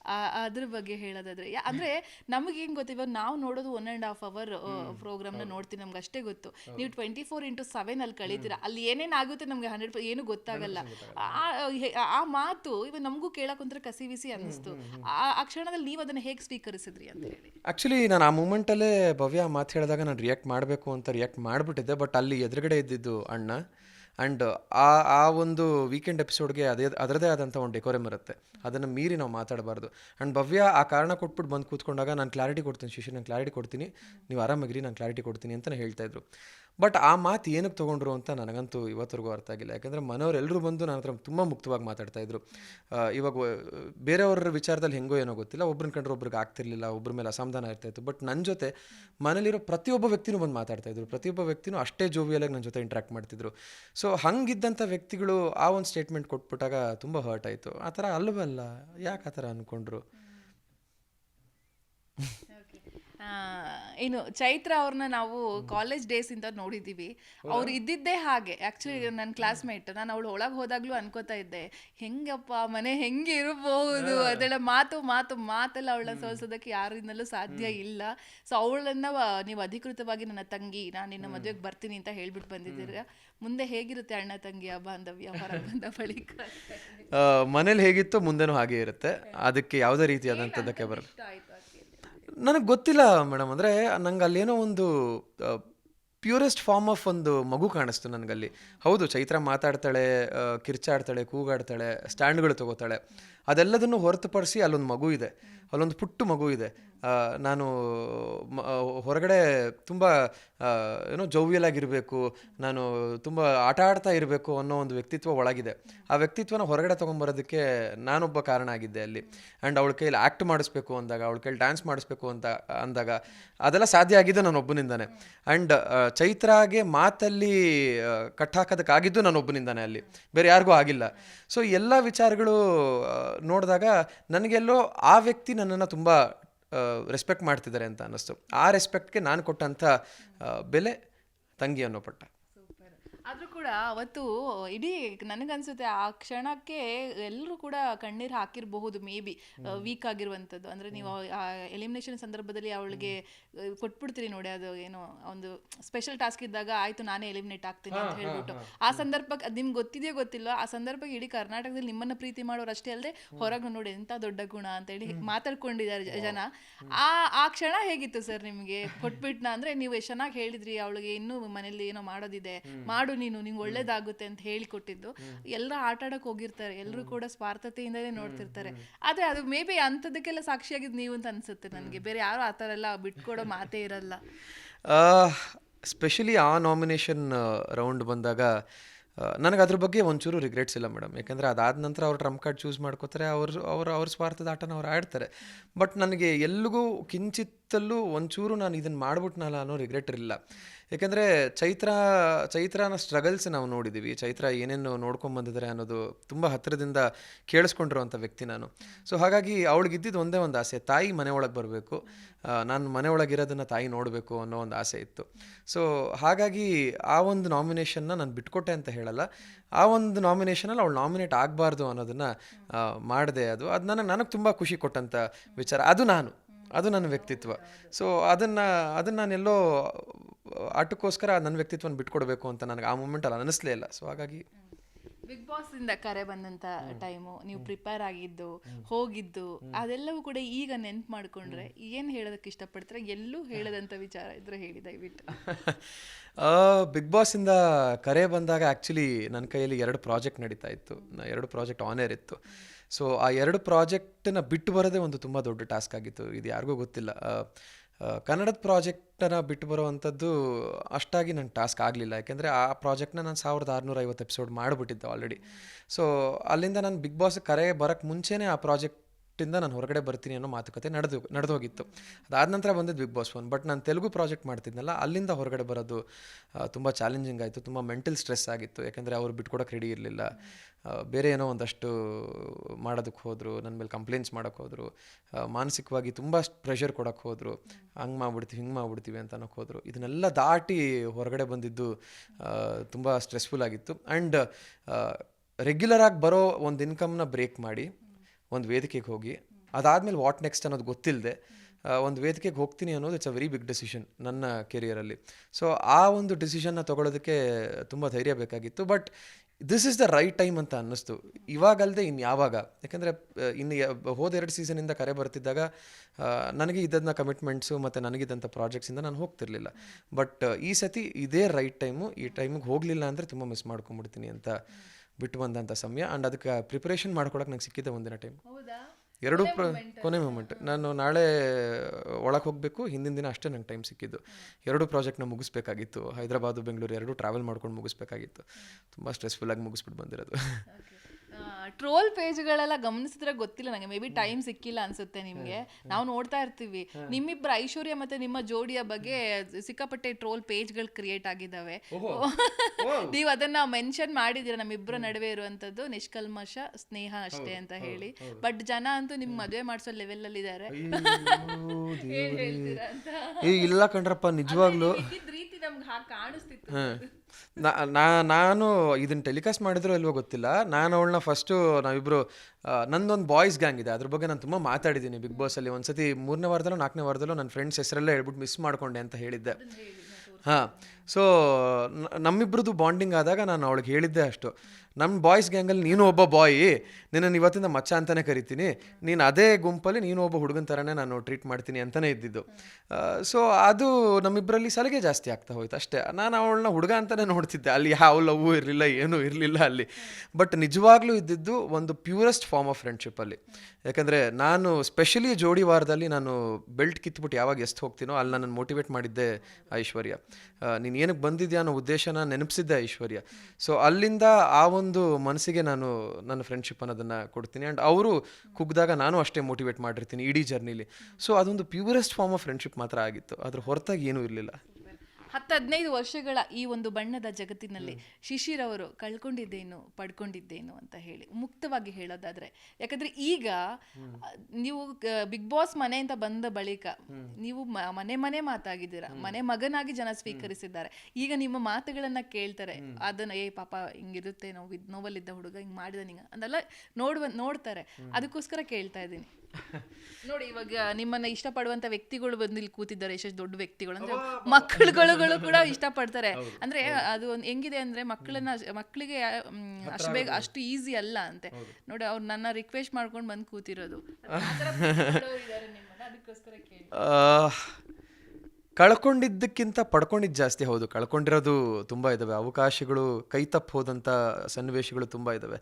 ಅದ್ರ ಬಗ್ಗೆ ಹೇಳೋದಾದ್ರೆ ಅಂದ್ರೆ ನಮಗೆ ಹೆಂಗ್ ಗೊತ್ತು ಇವಾಗ ನಾವು ನೋಡೋದು ಒನ್ ಅಂಡ್ ಹಾಫ್ ಅವರ್ ಪ್ರೋಗ್ರಾಮ್ನ ನೋಡ್ತೀವಿ ನಮ್ಗೆ ಅಷ್ಟೇ ಗೊತ್ತು. ನೀವು ಟ್ವೆಂಟಿ ಫೋರ್ ಇಂಟು ಸೆವೆನ್ ಅಲ್ಲಿ ಕಳೀತೀರಾ ಅಲ್ಲಿ ಏನೇನ್ ಆಗುತ್ತೆ ನಮ್ಗೆ ಹಂಡ್ರೆಡ್ ಏನು ಗೊತ್ತಾಗಲ್ಲ. ಆ- ಆ ಮಾತು ಇವಾಗ ನಮಗೂ ಕೇಳಕ್ಕೊಂದ್ರೆ ಕಸಿ ಬಿಸಿ ಅನ್ನಿಸ್ತು. ಆ ಆ ಕ್ಷಣದಲ್ಲಿ ನೀವು ಅದನ್ನ ಹೇಗೆ ಸ್ವೀಕರಿಸಿದ್ರಿ ಅಂತ ಹೇಳಿ. ಆಕ್ಚುಲಿ ನಾನು ಆ ಮೂಮೆಂಟಲ್ಲೇ ಭವ್ಯ ಮಾತು ಹೇಳಿದಾಗ ನಾನು ರಿಯಾಕ್ಟ್ ಮಾಡಬೇಕು ಅಂತ ರಿಯಾಕ್ಟ್ ಮಾಡಿಬಿಟ್ಟಿದ್ದೆ ಬಟ್ ಅಲ್ಲಿ ಎದುರುಗಡೆ ಇದ್ದಿದ್ದು ಅಣ್ಣ ಆ್ಯಂಡ್ ಆ ಆ ಒಂದು ವೀಕೆಂಡ್ ಎಪಿಸೋಡ್ಗೆ ಅದೇ, ಅದರದೇ ಆದಂಥ ಒಂದು ಡೆಕೋರಮ್ ಇರುತ್ತೆ. ಅದನ್ನು ಮೀರಿ ನಾವು ಮಾತಾಡಬಾರ್ದು. ಆ್ಯಂಡ್ ಭವ್ಯ ಆ ಕಾರಣ ಕೊಟ್ಬಿಟ್ಟು ಬಂದು ಕೂತ್ಕೊಂಡಾಗ ನಾನು ಕ್ಲಾರಿಟಿ ಕೊಡ್ತೀನಿ, ಶಿಶು, ನಾನು ಕ್ಲಾರಿಟಿ ಕೊಡ್ತೀನಿ. ನೀವು ಆರಾಮಾಗಿರಿ, ನಾನು ಕ್ಲಾರಿಟಿ ಕೊಡ್ತೀನಿ ಅಂತಲೇ ಹೇಳ್ತಾ ಇದ್ರು. ಬಟ್ ಆ ಮಾತು ಏನಕ್ಕೆ ತೊಗೊಂಡ್ರು ಅಂತ ನನಗಂತೂ ಇವತ್ತರೆಗೂ ಅರ್ಥ ಆಗಿಲ್ಲ. ಯಾಕಂದರೆ ಮನೆಯವರೆಲ್ಲರೂ ಬಂದು ನನ್ನ ಹತ್ರ ತುಂಬ ಮುಕ್ತವಾಗಿ ಮಾತಾಡ್ತಾ ಇದ್ರು. ಇವಾಗ ಬೇರೆಯವರ ವಿಚಾರದಲ್ಲಿ ಹೆಂಗೋ ಏನೋ ಗೊತ್ತಿಲ್ಲ. ಒಬ್ರನ್ನ ಕಂಡ್ರೆ ಒಬ್ರಿಗೆ ಆಗ್ತಿರ್ಲಿಲ್ಲ ಒಬ್ಬರ ಮೇಲೆ ಅಸಮಾಧಾನ ಇರ್ತಾ ಇತ್ತು. ಬಟ್ ನನ್ನ ಜೊತೆ ಮನೇಲಿರೋ ಪ್ರತಿಯೊಬ್ಬ ವ್ಯಕ್ತಿನೂ ಬಂದು ಮಾತಾಡ್ತಾ ಇದ್ರು. ಪ್ರತಿಯೊಬ್ಬ ವ್ಯಕ್ತಿನೂ ಅಷ್ಟೇ ಜೋವಿಯಲಾಗಿ ನನ್ನ ಜೊತೆ ಇಂಟ್ರಾಕ್ಟ್ ಮಾಡ್ತಿದ್ರು. ಸೊ ಹಂಗಿದ್ದಂಥ ವ್ಯಕ್ತಿಗಳು ಆ ಒಂದು ಸ್ಟೇಟ್ಮೆಂಟ್ ಕೊಟ್ಬಿಟ್ಟಾಗ ತುಂಬ ಹರ್ಟ್ ಆಯಿತು. ಆ ಥರ ಅಲ್ವಲ್ಲ? ಯಾಕೆ ಆ ಥರ ಅಂದ್ಕೊಂಡ್ರು ಇನ್ನು ಚೈತ್ರ ಅವ್ರನ್ನ ನಾವು ಕಾಲೇಜ್ ಡೇಸ್ ಇಂದ ನೋಡಿದೀವಿ. ಅವ್ರು ಇದ್ದಿದ್ದೇ ಹಾಗೆ. ಆಕ್ಚುಲಿ ನನ್ನ ಕ್ಲಾಸ್ಮೇಟ್ ನಾನು ಅವಳು ಒಳಗೆ ಹೋದಾಗ್ಲೂ ಅನ್ಕೋತಾ ಇದ್ದೆ. ಹೆಂಗಪ್ಪ ಮನೆ ಹೆಂಗೆ ಇರಬಹುದು ಅದೆಲ್ಲ ಮಾತು ಮಾತು ಮಾತೆಲ್ಲ ಅವಳನ್ನ ಸೋಲ್ಸೋದಕ್ಕೆ ಯಾರಿಂದಲೂ ಸಾಧ್ಯ ಇಲ್ಲ. ಸೊ ಅವಳನ್ನ ನೀವು ಅಧಿಕೃತವಾಗಿ ನನ್ನ ತಂಗಿ ನಾನು ನಿನ್ನ ಮದುವೆಗೆ ಬರ್ತೀನಿ ಅಂತ ಹೇಳ್ಬಿಟ್ಟು ಬಂದಿದ್ದೀರ? ಮುಂದೆ ಹೇಗಿರುತ್ತೆ ಅಣ್ಣ ತಂಗಿಯ ಬಾಂಧವ್ಯ ಹೊರ ಬಂದ ಬಳಿಕ? ಮನೇಲಿ ಹೇಗಿತ್ತು ಮುಂದೆನೂ ಹಾಗೆ ಇರುತ್ತೆ. ಅದಕ್ಕೆ ಯಾವುದೇ ರೀತಿಯಾದಂಥದ್ದಕ್ಕೆ ಬರಲ್ಲ. ನನಗೆ ಗೊತ್ತಿಲ್ಲ ಮೇಡಮ್. ಅಂದರೆ ನಂಗೆ ಅಲ್ಲೇನೋ ಒಂದು ಪ್ಯೂರೆಸ್ಟ್ ಫಾರ್ಮ್ ಆಫ್ ಒಂದು ಮಗು ಕಾಣಿಸ್ತು ನನಗಲ್ಲಿ. ಹೌದು, ಚೈತ್ರ ಮಾತಾಡ್ತಾಳೆ ಕಿರ್ಚಾಡ್ತಾಳೆ, ಕೂಗಾಡ್ತಾಳೆ ಸ್ಟ್ಯಾಂಡ್ಗಳು ತಗೋತಾಳೆ. ಅದೆಲ್ಲದನ್ನು ಹೊರತುಪಡಿಸಿ ಅಲ್ಲೊಂದು ಮಗು ಇದೆ. ಅಲ್ಲೊಂದು ಪುಟ್ಟು ಮಗು ಇದೆ. ನಾನು ಹೊರಗಡೆ ತುಂಬ ಏನೋ ಜೋವಿಯಲ್ ಆಗಿರಬೇಕು, ನಾನು ತುಂಬ ಆಟ ಆಡ್ತಾ ಇರಬೇಕು ಅನ್ನೋ ಒಂದು ವ್ಯಕ್ತಿತ್ವ ಒಳಗಿದೆ. ಆ ವ್ಯಕ್ತಿತ್ವನ ಹೊರಗಡೆ ತೊಗೊಂಬರೋದಕ್ಕೆ ನಾನೊಬ್ಬ ಕಾರಣ ಆಗಿದ್ದೆ ಅಲ್ಲಿ. ಆ್ಯಂಡ್ ಅವಳ ಕೈಲಿ ಆ್ಯಕ್ಟ್ ಮಾಡಿಸ್ಬೇಕು ಅಂದಾಗ, ಅವಳ ಕೈಲಿ ಡ್ಯಾನ್ಸ್ ಮಾಡಿಸ್ಬೇಕು ಅಂತ, ಅಂದಾಗ ಅದೆಲ್ಲ ಸಾಧ್ಯ ಆಗಿದ್ದು ನಾನೊಬ್ಬನಿಂದಾನೆ ಆ್ಯಂಡ್ ಚೈತ್ರಾಗೆ ಮಾತಲ್ಲಿ ಕಟ್ಟಾಕೋದಕ್ಕಾಗಿದ್ದು ಕಟ್ಟಾಕೋದಕ್ಕಾಗಿದ್ದು ನಾನೊಬ್ಬನಿಂದಾನೆ ಅಲ್ಲಿ. ಬೇರೆ ಯಾರಿಗೂ ಆಗಿಲ್ಲ. ಸೊ ಎಲ್ಲ ವಿಚಾರಗಳು ನೋಡಿದಾಗ ನನಗೆಲ್ಲೋ ಆ ವ್ಯಕ್ತಿ ನನ್ನನ್ನು ತುಂಬ ರೆಸ್ಪೆಕ್ಟ್ ಮಾಡ್ತಿದ್ದಾರೆ ಅಂತ ಅನ್ನಿಸ್ತು. ಆ ರೆಸ್ಪೆಕ್ಟ್ಗೆ ನಾನು ಕೊಟ್ಟಂಥ ಬೆಲೆ ತಂಗಿ ಅನ್ನೋ ಪಟ್ಟ ಆದ್ರೂ ಕೂಡ ಅವತ್ತು ಇಡೀ ನನಗನ್ಸುತ್ತೆ ಆ ಕ್ಷಣಕ್ಕೆ ಎಲ್ಲರೂ ಕೂಡ ಕಣ್ಣೀರು ಹಾಕಿರಬಹುದು ಮೇ ಬಿ ವೀಕ್ ಆಗಿರುವಂಥದ್ದು. ಅಂದ್ರೆ ನೀವು ಆ ಎಲಿಮಿನೇಷನ್ ಸಂದರ್ಭದಲ್ಲಿ ಅವಳಿಗೆ ಕೊಟ್ಬಿಡ್ತೀರಿ ನೋಡಿ ಅದು ಏನು ಒಂದು ಸ್ಪೆಷಲ್ ಟಾಸ್ಕ್ ಇದ್ದಾಗ ಆಯ್ತು ನಾನೇ ಎಲಿಮಿನೇಟ್ ಆಗ್ತೀನಿ ಅಂತ ಹೇಳ್ಬಿಟ್ಟು. ಆ ಸಂದರ್ಭಕ್ಕೆ ಅದು ನಿಮ್ಗೆ ಗೊತ್ತಿದೆಯೋ ಗೊತ್ತಿಲ್ಲ ಆ ಸಂದರ್ಭಕ್ಕೆ ಇಡೀ ಕರ್ನಾಟಕದಲ್ಲಿ ನಿಮ್ಮನ್ನ ಪ್ರೀತಿ ಮಾಡೋರು ಅಷ್ಟೇ ಅಲ್ಲದೆ ಹೊರಗೆ ನೋಡಿ ಎಂತ ದೊಡ್ಡ ಗುಣ ಅಂತ ಹೇಳಿ ಮಾತಾಡ್ಕೊಂಡಿದ್ದಾರೆ ಜನ. ಆ ಆ ಕ್ಷಣ ಹೇಗಿತ್ತು ಸರ್ ನಿಮಗೆ? ಕೊಟ್ಬಿಟ್ನ? ಅಂದ್ರೆ ನೀವು ಎಷ್ಟು ಚೆನ್ನಾಗಿ ಹೇಳಿದ್ರಿ ಅವಳಿಗೆ ಇನ್ನೂ ಮನೇಲಿ ಏನೋ ಮಾಡೋದಿದೆ ಮಾಡು ನೀನು ನಿಂಗೆ ಒಳ್ಳೇದಾಗುತ್ತೆ ಅಂತ ಹೇಳಿಕೊಟ್ಟಿದ್ದು. ಎಲ್ಲ ಆಟ ಆಡಕ್ಕೆ ಹೋಗಿರ್ತಾರೆ ಎಲ್ಲರೂ ಕೂಡ ಸ್ವಾರ್ಥತೆಯಿಂದಲೇ ನೋಡ್ತಿರ್ತಾರೆ. ಆದರೆ ಅದು ಮೇ ಬಿ ಅಂಥದಕ್ಕೆಲ್ಲ ಸಾಕ್ಷಿಯಾಗಿದ್ದು ನೀವು ಅಂತ ಅನ್ಸುತ್ತೆ ನನಗೆ. ಬೇರೆ ಯಾರು ಆ ಥರ ಎಲ್ಲ ಬಿಟ್ಕೊಡೋ ಮಾತೇ ಇರಲ್ಲ. ಸ್ಪೆಷಲಿ ಆ ನಾಮಿನೇಷನ್ ರೌಂಡ್ ಬಂದಾಗ ನನಗೆ ಅದ್ರ ಬಗ್ಗೆ ಒಂಚೂರು ರಿಗ್ರೆಟ್ಸ್ ಇಲ್ಲ ಮೇಡಮ್ ಯಾಕಂದರೆ ಅದಾದ ನಂತರ ಅವ್ರು ಟ್ರಂಪ್ ಕಾರ್ಡ್ ಚೂಸ್ ಮಾಡ್ಕೋತಾರೆ ಅವರು ಅವರು ಅವ್ರ ಸ್ವಾರ್ಥದ ಆಟನ ಅವ್ರು ಆಡ್ತಾರೆ. ಬಟ್ ನನಗೆ ಎಲ್ಲಿಗೂ ಕಿಂಚಿತ್ತಲ್ಲೂ ಒಂಚೂರು ನಾನು ಇದನ್ನು ಮಾಡ್ಬಿಟ್ನಲ್ಲ ಅನ್ನೋ ರಿಗ್ರೆಟ್ ಇರಲಿಲ್ಲ. ಯಾಕೆಂದರೆ ಚೈತ್ರ, ಚೈತ್ರನ ಸ್ಟ್ರಗಲ್ಸ್ ನಾವು ನೋಡಿದ್ದೀವಿ ಚೈತ್ರ ಏನೇನು ನೋಡ್ಕೊಂಡು ಬಂದಿದ್ದಾರೆ ಅನ್ನೋದು ತುಂಬ ಹತ್ತಿರದಿಂದ ಕೇಳಿಸ್ಕೊಂಡಿರುವಂಥ ವ್ಯಕ್ತಿ ನಾನು. ಸೊ ಹಾಗಾಗಿ ಅವಳಿಗೆ ಇದ್ದಿದ್ದು ಒಂದೇ ಒಂದು ಆಸೆ, ತಾಯಿ ಮನೆ ಒಳಗೆ ಬರಬೇಕು ನಾನು ಮನೆ ಒಳಗಿರೋದನ್ನು ತಾಯಿ ನೋಡಬೇಕು ಅನ್ನೋ ಒಂದು ಆಸೆ ಇತ್ತು. ಸೊ ಹಾಗಾಗಿ ಆ ಒಂದು ನಾಮಿನೇಷನ್ನ ನಾನು ಬಿಟ್ಕೊಟ್ಟೆ ಅಂತ ಹೇಳಲ್ಲ. ಆ ಒಂದು ನಾಮಿನೇಷನಲ್ಲಿ ಅವಳು ನಾಮಿನೇಟ್ ಆಗಬಾರ್ದು ಅನ್ನೋದನ್ನು ಮಾಡಿದೆ ಅದು. ಅದು ನನಗೆ ನನಗೆ ತುಂಬ ಖುಷಿ ಕೊಟ್ಟಂಥ ವಿಚಾರ. ಅದು ನಾನು. ಅದು ನನ್ನ ವ್ಯಕ್ತಿತ್ವ. ಸೊ ಅದನ್ನು ಅದನ್ನು ನಾನೆಲ್ಲೋ ಆಟಕ್ಕೋಸ್ಕರ ನನ್ನ ವ್ಯಕ್ತಿತ್ವನ ಬಿಟ್ಕೊಡ್ಬೇಕು ಅಂತ ನನಗೆ ಆ ಮೂಮೆಂಟ್ ಅಲ್ಲ ಅನ್ನಿಸ್ಲೇ ಇಲ್ಲ. ಸೊ ಹಾಗಾಗಿ ಬಿಗ್ ಬಾಸ್ ಇಂದ ಕರೆ ಬಂದಂತ ಟೈಮು ನೀವು ಪ್ರಿಪೇರ್ ಆಗಿದ್ದು ಹೋಗಿದ್ದು ಅದೆಲ್ಲವೂ ಕೂಡ ಈಗ ನೆನ್ಪು ಮಾಡ್ಕೊಂಡ್ರೆ ಏನು ಹೇಳೋದಕ್ಕೆ ಇಷ್ಟಪಡ್ತಾರೆ? ಎಲ್ಲೂ ಹೇಳದಂತ ವಿಚಾರ ಇದ್ರೆ ಹೇಳಿ ದಯವಿಟ್ಟು. ಬಿಗ್ ಇಂದ ಕರೆ ಬಂದಾಗ ಆ್ಯಕ್ಚುಲಿ ನನ್ನ ಕೈಯಲ್ಲಿ ಎರಡು ಪ್ರಾಜೆಕ್ಟ್ ನಡೀತಾ ಇತ್ತು. ಎರಡು ಪ್ರಾಜೆಕ್ಟ್ ಆನ್ ಏರ್ ಇತ್ತು. ಸೊ ಆ ಎರಡು ಪ್ರಾಜೆಕ್ಟನ್ನು ಬಿಟ್ಟು ಬರೋದೇ ಒಂದು ತುಂಬ ದೊಡ್ಡ ಟಾಸ್ಕ್ ಆಗಿತ್ತು. ಇದು ಯಾರಿಗೂ ಗೊತ್ತಿಲ್ಲ. ಕನ್ನಡದ ಪ್ರಾಜೆಕ್ಟನ್ನು ಬಿಟ್ಟು ಬರುವಂಥದ್ದು ಅಷ್ಟಾಗಿ ನನ್ನ ಟಾಸ್ಕ್ ಆಗಲಿಲ್ಲ. ಯಾಕೆಂದರೆ ಆ ಪ್ರಾಜೆಕ್ಟ್ನ ನಾನು ಸಾವಿರದ ಆರುನೂರ ಐವತ್ತು ಎಪಿಸೋಡ್ ಮಾಡಿಬಿಟ್ಟಿದ್ದೆ ಆಲ್ರೆಡಿ ಸೊ ಅಲ್ಲಿಂದ ನಾನು ಬಿಗ್ ಬಾಸ್ ಕರೆ ಬರೋಕ್ಕೆ ಮುಂಚೆನೇ ಆ ಪ್ರಾಜೆಕ್ಟ್ ಇಂದ ನಾನು ಹೊರಗಡೆ ಬರ್ತೀನಿ ಅನ್ನೋ ಮಾತುಕತೆ ನಡೆದು ನಡೆದೋಗಿತ್ತು. ಅದಾದ ನಂತರ ಬಂದಿದ್ದು ಬಿಗ್ ಬಾಸ್ ಒನ್. ಬಟ್ ನಾನು ತೆಲುಗು ಪ್ರಾಜೆಕ್ಟ್ ಮಾಡ್ತಿದ್ನಲ್ಲ, ಅಲ್ಲಿಂದ ಹೊರಗಡೆ ಬರೋದು ತುಂಬ ಚಾಲೆಂಜಿಂಗ್ ಆಯಿತು, ತುಂಬ ಮೆಂಟಲ್ ಸ್ಟ್ರೆಸ್ ಆಗಿತ್ತು. ಯಾಕಂದರೆ ಅವ್ರು ಬಿಟ್ಕೊಡೋಕೆ ರೆಡಿ ಇರಲಿಲ್ಲ. ಬೇರೆ ಏನೋ ಒಂದಷ್ಟು ಮಾಡೋದಕ್ಕೆ ಹೋದರು ನನ್ನ ಮೇಲೆ ಕಂಪ್ಲೇಂಟ್ಸ್ ಮಾಡೋಕ್ಕೆ ಹೋದರು ಮಾನಸಿಕವಾಗಿ ತುಂಬ ಪ್ರೆಷರ್ ಕೊಡೋಕ್ಕೆ ಹೋದರು, ಹಂಗೆ ಮಾಡ್ಬಿಡ್ತೀವಿ, ಹಿಂಗೆ ಮಾಡ್ಬಿಡ್ತೀವಿ ಅಂತ ಅನ್ನೋಕ್ಕೆ ಹೋದರು. ಇದನ್ನೆಲ್ಲ ದಾಟಿ ಹೊರಗಡೆ ಬಂದಿದ್ದು ತುಂಬ ಸ್ಟ್ರೆಸ್ಫುಲ್ ಆಗಿತ್ತು. ಆ್ಯಂಡ್ ರೆಗ್ಯುಲರ್ ಆಗಿ ಬರೋ ಒಂದು ಇನ್ಕಮ್ನ ಬ್ರೇಕ್ ಮಾಡಿ ಒಂದು ವೇದಿಕೆಗೆ ಹೋಗಿ. ಅದಾದಮೇಲೆ ವಾಟ್ ನೆಕ್ಸ್ಟ್ ಅನ್ನೋದು ಗೊತ್ತಿಲ್ಲದೆ ಒಂದು ವೇದಿಕೆಗೆ ಹೋಗ್ತೀನಿ ಅನ್ನೋದು it's a very big decision ನನ್ನ ಕೆರಿಯರಲ್ಲಿ ಸೊ ಆ ಒಂದು ಡಿಸಿಷನ್ನ ತೊಗೊಳೋದಕ್ಕೆ ತುಂಬ ಧೈರ್ಯ ಬೇಕಾಗಿತ್ತು. But this is the right time ಅಂತ ಅನ್ನಿಸ್ತು. ಇವಾಗಲ್ಲದೆ ಇನ್ನು ಯಾವಾಗ? ಯಾಕೆಂದರೆ ಇನ್ನು ಹೋದ ಎರಡು ಸೀಸನಿಂದ ಕರೆ ಬರ್ತಿದ್ದಾಗ ನನಗೆ ಇದನ್ನ ಕಮಿಟ್ಮೆಂಟ್ಸು ಮತ್ತು ನನಗಿದ್ದಂಥ ಪ್ರಾಜೆಕ್ಟ್ಸಿಂದ ನಾನು ಹೋಗ್ತಿರ್ಲಿಲ್ಲ. ಬಟ್ ಈ ಸತಿ ಇದೇ ರೈಟ್ ಟೈಮು ಈ ಟೈಮಿಗೆ ಹೋಗಲಿಲ್ಲ ಅಂದರೆ ತುಂಬ ಮಿಸ್ ಮಾಡ್ಕೊಂಬಿಡ್ತೀನಿ ಅಂತ ಬಿಟ್ಟು ಬಂದಂಥ ಸಮಯ. ಆ್ಯಂಡ್ ಅದಕ್ಕೆ ಪ್ರಿಪ್ರೇಷನ್ ಮಾಡ್ಕೊಳಕ್ಕೆ ನಂಗೆ ಸಿಕ್ಕಿದ್ದೆ ಒಂದಿನ ಟೈಮ್ ಎರಡೂ ಎರಡು ಪ್ರ ಕೊನೆ ಮೂಮೆಂಟ್ ನಾನು ನಾಳೆ ಒಳಗೆ ಹೋಗಬೇಕು. ಹಿಂದಿನ ದಿನ ಅಷ್ಟೇ ನಂಗೆ ಟೈಮ್ ಸಿಕ್ಕಿದ್ದು. ಎರಡು ಪ್ರಾಜೆಕ್ಟ್ನ ಮುಗಿಸ್ಬೇಕಾಗಿತ್ತು. ಹೈದರಾಬಾದು ಬೆಂಗಳೂರು ಎರಡು ಟ್ರಾವೆಲ್ ಮಾಡ್ಕೊಂಡು ಮುಗಿಸ್ಬೇಕಾಗಿತ್ತು. ತುಂಬ ಸ್ಟ್ರೆಸ್ಫುಲ್ಲಾಗಿ ಮುಗಿಸ್ಬಿಟ್ಟು ಬಂದಿರೋದು. ಟ್ರೋಲ್ ಪೇಜ್ಗಳೆಲ್ಲ ಗಮನಿಸಿದ್ರೆ ಗೊತ್ತಿಲ್ಲ ನಂಗೆ. ಮೇ ಬಿ ಟೈಮ್ ಸಿಕ್ಕಿಲ್ಲ ಅನ್ಸುತ್ತೆ ನಿಮ್ಗೆ. ನಾವು ನೋಡ್ತಾ ಇರ್ತೀವಿ. ನಿಮ್ಮಿಬ್ಬರ ಐಶ್ವರ್ಯ ಮತ್ತೆ ನಿಮ್ಮ ಜೋಡಿಯ ಬಗ್ಗೆ ಸಿಕ್ಕಾಪಟ್ಟೆ ಟ್ರೋಲ್ ಪೇಜ್ಗಳು ಕ್ರಿಯೇಟ್ ಆಗಿದ್ದಾವೆ ನೀವು ಅದನ್ನ ಮೆನ್ಷನ್ ಮಾಡಿದೀರ ನಮ್ಮಿಬ್ಬರ ನಡುವೆ ಇರುವಂತದ್ದು ನಿಷ್ಕಲ್ಮಶ ಸ್ನೇಹ ಅಷ್ಟೇ ಅಂತ ಹೇಳಿ. ಬಟ್ ಜನ ಅಂತೂ ನಿಮ್ ಮದುವೆ ಮಾಡಿಸೋ ಲೆವೆಲ್ ಅಲ್ಲಿ ಇದಾರೆ. ಏನ್ ಹೇಳ್ತೀರಾ ಅಂತ. ಏ ಇಲ್ಲ ಕಣ್ರಪ್ಪ ನಿಜವಾಗ್ಲೂ. ರೀತಿ ನಮ್ಗೆ ಕಾಣಿಸ್ತಿತ್ತು. ನಾ- ನಾನು ಇದನ್ನ ಟೆಲಿಕಾಸ್ಟ್ ಮಾಡಿದ್ರು ಇಲ್ವೋ ಗೊತ್ತಿಲ್ಲ. ನಾನು ಅವಳನ್ನ ಫಸ್ಟು ನಾವಿಬ್ಬರು ನಂದೊಂದು ಬಾಯ್ಸ್ ಗ್ಯಾಂಗ್ ಇದೆ. ಅದ್ರ ಬಗ್ಗೆ ನಾನು ತುಂಬ ಮಾತಾಡಿದ್ದೀನಿ ಬಿಗ್ ಬಾಸಲ್ಲಿ ಒಂದ್ಸತಿ ಮೂರನೇ ವಾರದಲ್ಲೋ ನಾಲ್ಕನೇ ವಾರದಲ್ಲೋ ನನ್ನ ಫ್ರೆಂಡ್ಸ್ ಹೆಸರಲ್ಲೇ ಹೇಳ್ಬಿಟ್ಟು ಮಿಸ್ ಮಾಡ್ಕೊಂಡೆ ಅಂತ ಹೇಳಿದ್ದೆ. ಹಾಂ ಸೊ ನಮ್ಮಿಬ್ರದ್ದು ಬಾಂಡಿಂಗ್ ಆದಾಗ ನಾನು ಅವಳಿಗೆ ಹೇಳಿದ್ದೆ ಅಷ್ಟು. ನಮ್ಮ ಬಾಯ್ಸ್ ಗ್ಯಾಂಗಲ್ಲಿ ನೀನು ಒಬ್ಬ ಬಾಯ್ ನಿನ್ನನ್ನು ಇವತ್ತಿಂದ ಮಚ್ಚ ಅಂತಲೇ ಕರಿತೀನಿ. ನೀನು ಅದೇ ಗುಂಪಲ್ಲಿ ನೀನು ಒಬ್ಬ ಹುಡುಗನ ಥರನೇ ನಾನು ಟ್ರೀಟ್ ಮಾಡ್ತೀನಿ ಅಂತಲೇ ಇದ್ದಿದ್ದು. ಸೊ ಅದು ನಮ್ಮಿಬ್ಬರಲ್ಲಿ ಸಲಿಗೆ ಜಾಸ್ತಿ ಆಗ್ತಾ ಹೋಯ್ತು ಅಷ್ಟೇ. ನಾನು ಅವಳನ್ನ ಹುಡುಗ ಅಂತಲೇ ನೋಡ್ತಿದ್ದೆ. ಅಲ್ಲಿ ಯಾವ ಲವ್ ಇರಲಿಲ್ಲ, ಏನೂ ಇರಲಿಲ್ಲ ಅಲ್ಲಿ. ಬಟ್ ನಿಜವಾಗ್ಲೂ ಇದ್ದಿದ್ದು ಒಂದು ಪ್ಯೂರೆಸ್ಟ್ ಫಾರ್ಮ್ ಆಫ್ ಫ್ರೆಂಡ್ಶಿಪ್ಪಲ್ಲಿ ಯಾಕಂದರೆ ನಾನು ಸ್ಪೆಷಲಿ ಜೋಡಿ ವಾರದಲ್ಲಿ ನಾನು ಬೆಲ್ಟ್ ಕಿತ್ಬಿಟ್ಟು ಯಾವಾಗ ಎಷ್ಟು ಹೋಗ್ತೀನೋ ಅಲ್ಲಿ ನನ್ನನ್ನು ಮೋಟಿವೇಟ್ ಮಾಡಿದ್ದೆ ಐಶ್ವರ್ಯ. ನೀನು ಏನಕ್ಕೆ ಬಂದಿದ್ಯಾ ಅನ್ನೋ ಉದ್ದೇಶನ ನೆನಪಿಸಿದ್ದೆ ಐಶ್ವರ್ಯ. ಸೊ ಅಲ್ಲಿಂದ ಆ ಒಂದು ಮನಸ್ಸಿಗೆ ನಾನು ನನ್ನ ಫ್ರೆಂಡ್ಶಿಪ್ ಅನ್ನೋದನ್ನು ಕೊಡ್ತೀನಿ. ಆ್ಯಂಡ್ ಅವರು ಕುಗ್ದಾಗ ನಾನು ಅಷ್ಟೇ ಮೋಟಿವೇಟ್ ಮಾಡಿರ್ತೀನಿ ಇಡೀ ಜರ್ನಿಲಿ ಸೊ ಅದೊಂದು ಪ್ಯೂರೆಸ್ಟ್ ಫಾರ್ಮ್ ಆಫ್ ಫ್ರೆಂಡ್ಶಿಪ್ ಮಾತ್ರ ಆಗಿತ್ತು. ಅದ್ರ ಹೊರತಾಗಿ ಏನೂ ಇರಲಿಲ್ಲ. ಹತ್ತು ಹದಿನೈದು ವರ್ಷಗಳ ಈ ಒಂದು ಬಣ್ಣದ ಜಗತ್ತಿನಲ್ಲಿ ಶಿಶಿರ್ ಅವರು ಕಳ್ಕೊಂಡಿದ್ದೇನು, ಪಡ್ಕೊಂಡಿದ್ದೇನು ಅಂತ ಹೇಳಿ ಮುಕ್ತವಾಗಿ ಹೇಳೋದಾದ್ರೆ, ಯಾಕಂದ್ರೆ ಈಗ ನೀವು ಬಿಗ್ ಬಾಸ್ ಮನೆ ಅಂತ ಬಂದ ಬಳಿಕ ನೀವು ಮನೆ ಮನೆ ಮಾತಾಗಿದ್ದೀರಾ, ಮನೆ ಮಗನಾಗಿ ಜನ ಸ್ವೀಕರಿಸಿದ್ದಾರೆ. ಈಗ ನಿಮ್ಮ ಮಾತುಗಳನ್ನ ಕೇಳ್ತಾರೆ, ಅದನ್ನ, ಏ ಪಾಪ ಹಿಂಗಿರುತ್ತೆ ನೋವು ನೋವಲ್ಲಿದ್ದ ಹುಡುಗ ಹಿಂಗ್ ಮಾಡಿದ ನಿಂಗ ಅಂದೆಲ್ಲ ನೋಡುವ, ನೋಡ್ತಾರೆ. ಅದಕ್ಕೋಸ್ಕರ ಕೇಳ್ತಾ ಇದ್ದೀನಿ. ನೋಡಿ ಇವಾಗ ನಿಮ್ಮನ್ನ ಇಷ್ಟಪಡುವಂತ ವ್ಯಕ್ತಿಗಳು ಬಂದು ಇಲ್ಲಿ ಕೂತಿದ್ದಾರೆ ಎಷ್ಟೆಷ್ಟು ದೊಡ್ಡ ವ್ಯಕ್ತಿಗಳು. ಅಂದ್ರೆ ಮಕ್ಕಳುಗಳು ಕೂಡ ಇಷ್ಟಪಡ್ತಾರೆ. ಅಂದ್ರೆ ಅದು ಒಂದು ಹೆಂಗಿದೆ ಅಂದ್ರೆ ಮಕ್ಕಳನ್ನ ಮಕ್ಕಳಿಗೆ ಅಷ್ಟು ಬೇಗ ಅಷ್ಟು ಈಸಿ ಅಲ್ಲ ಅಂತೆ. ನೋಡಿ ಅವ್ರು ನನ್ನ ರಿಕ್ವೆಸ್ಟ್ ಮಾಡ್ಕೊಂಡು ಬಂದು ಕೂತಿರೋದು. ಅದಕ್ಕೋಸ್ಕರ ಕಳ್ಕೊಂಡಿದ್ದಕ್ಕಿಂತ ಪಡ್ಕೊಂಡಿದ್ದು ಜಾಸ್ತಿ. ಹೌದು, ಕಳ್ಕೊಂಡಿರೋದು ತುಂಬ ಇದ್ದಾವೆ ಅವಕಾಶಗಳು, ಕೈ ತಪ್ಪು ಹೋದಂಥ ಸನ್ನಿವೇಶಗಳು ತುಂಬ ಇದ್ದಾವೆ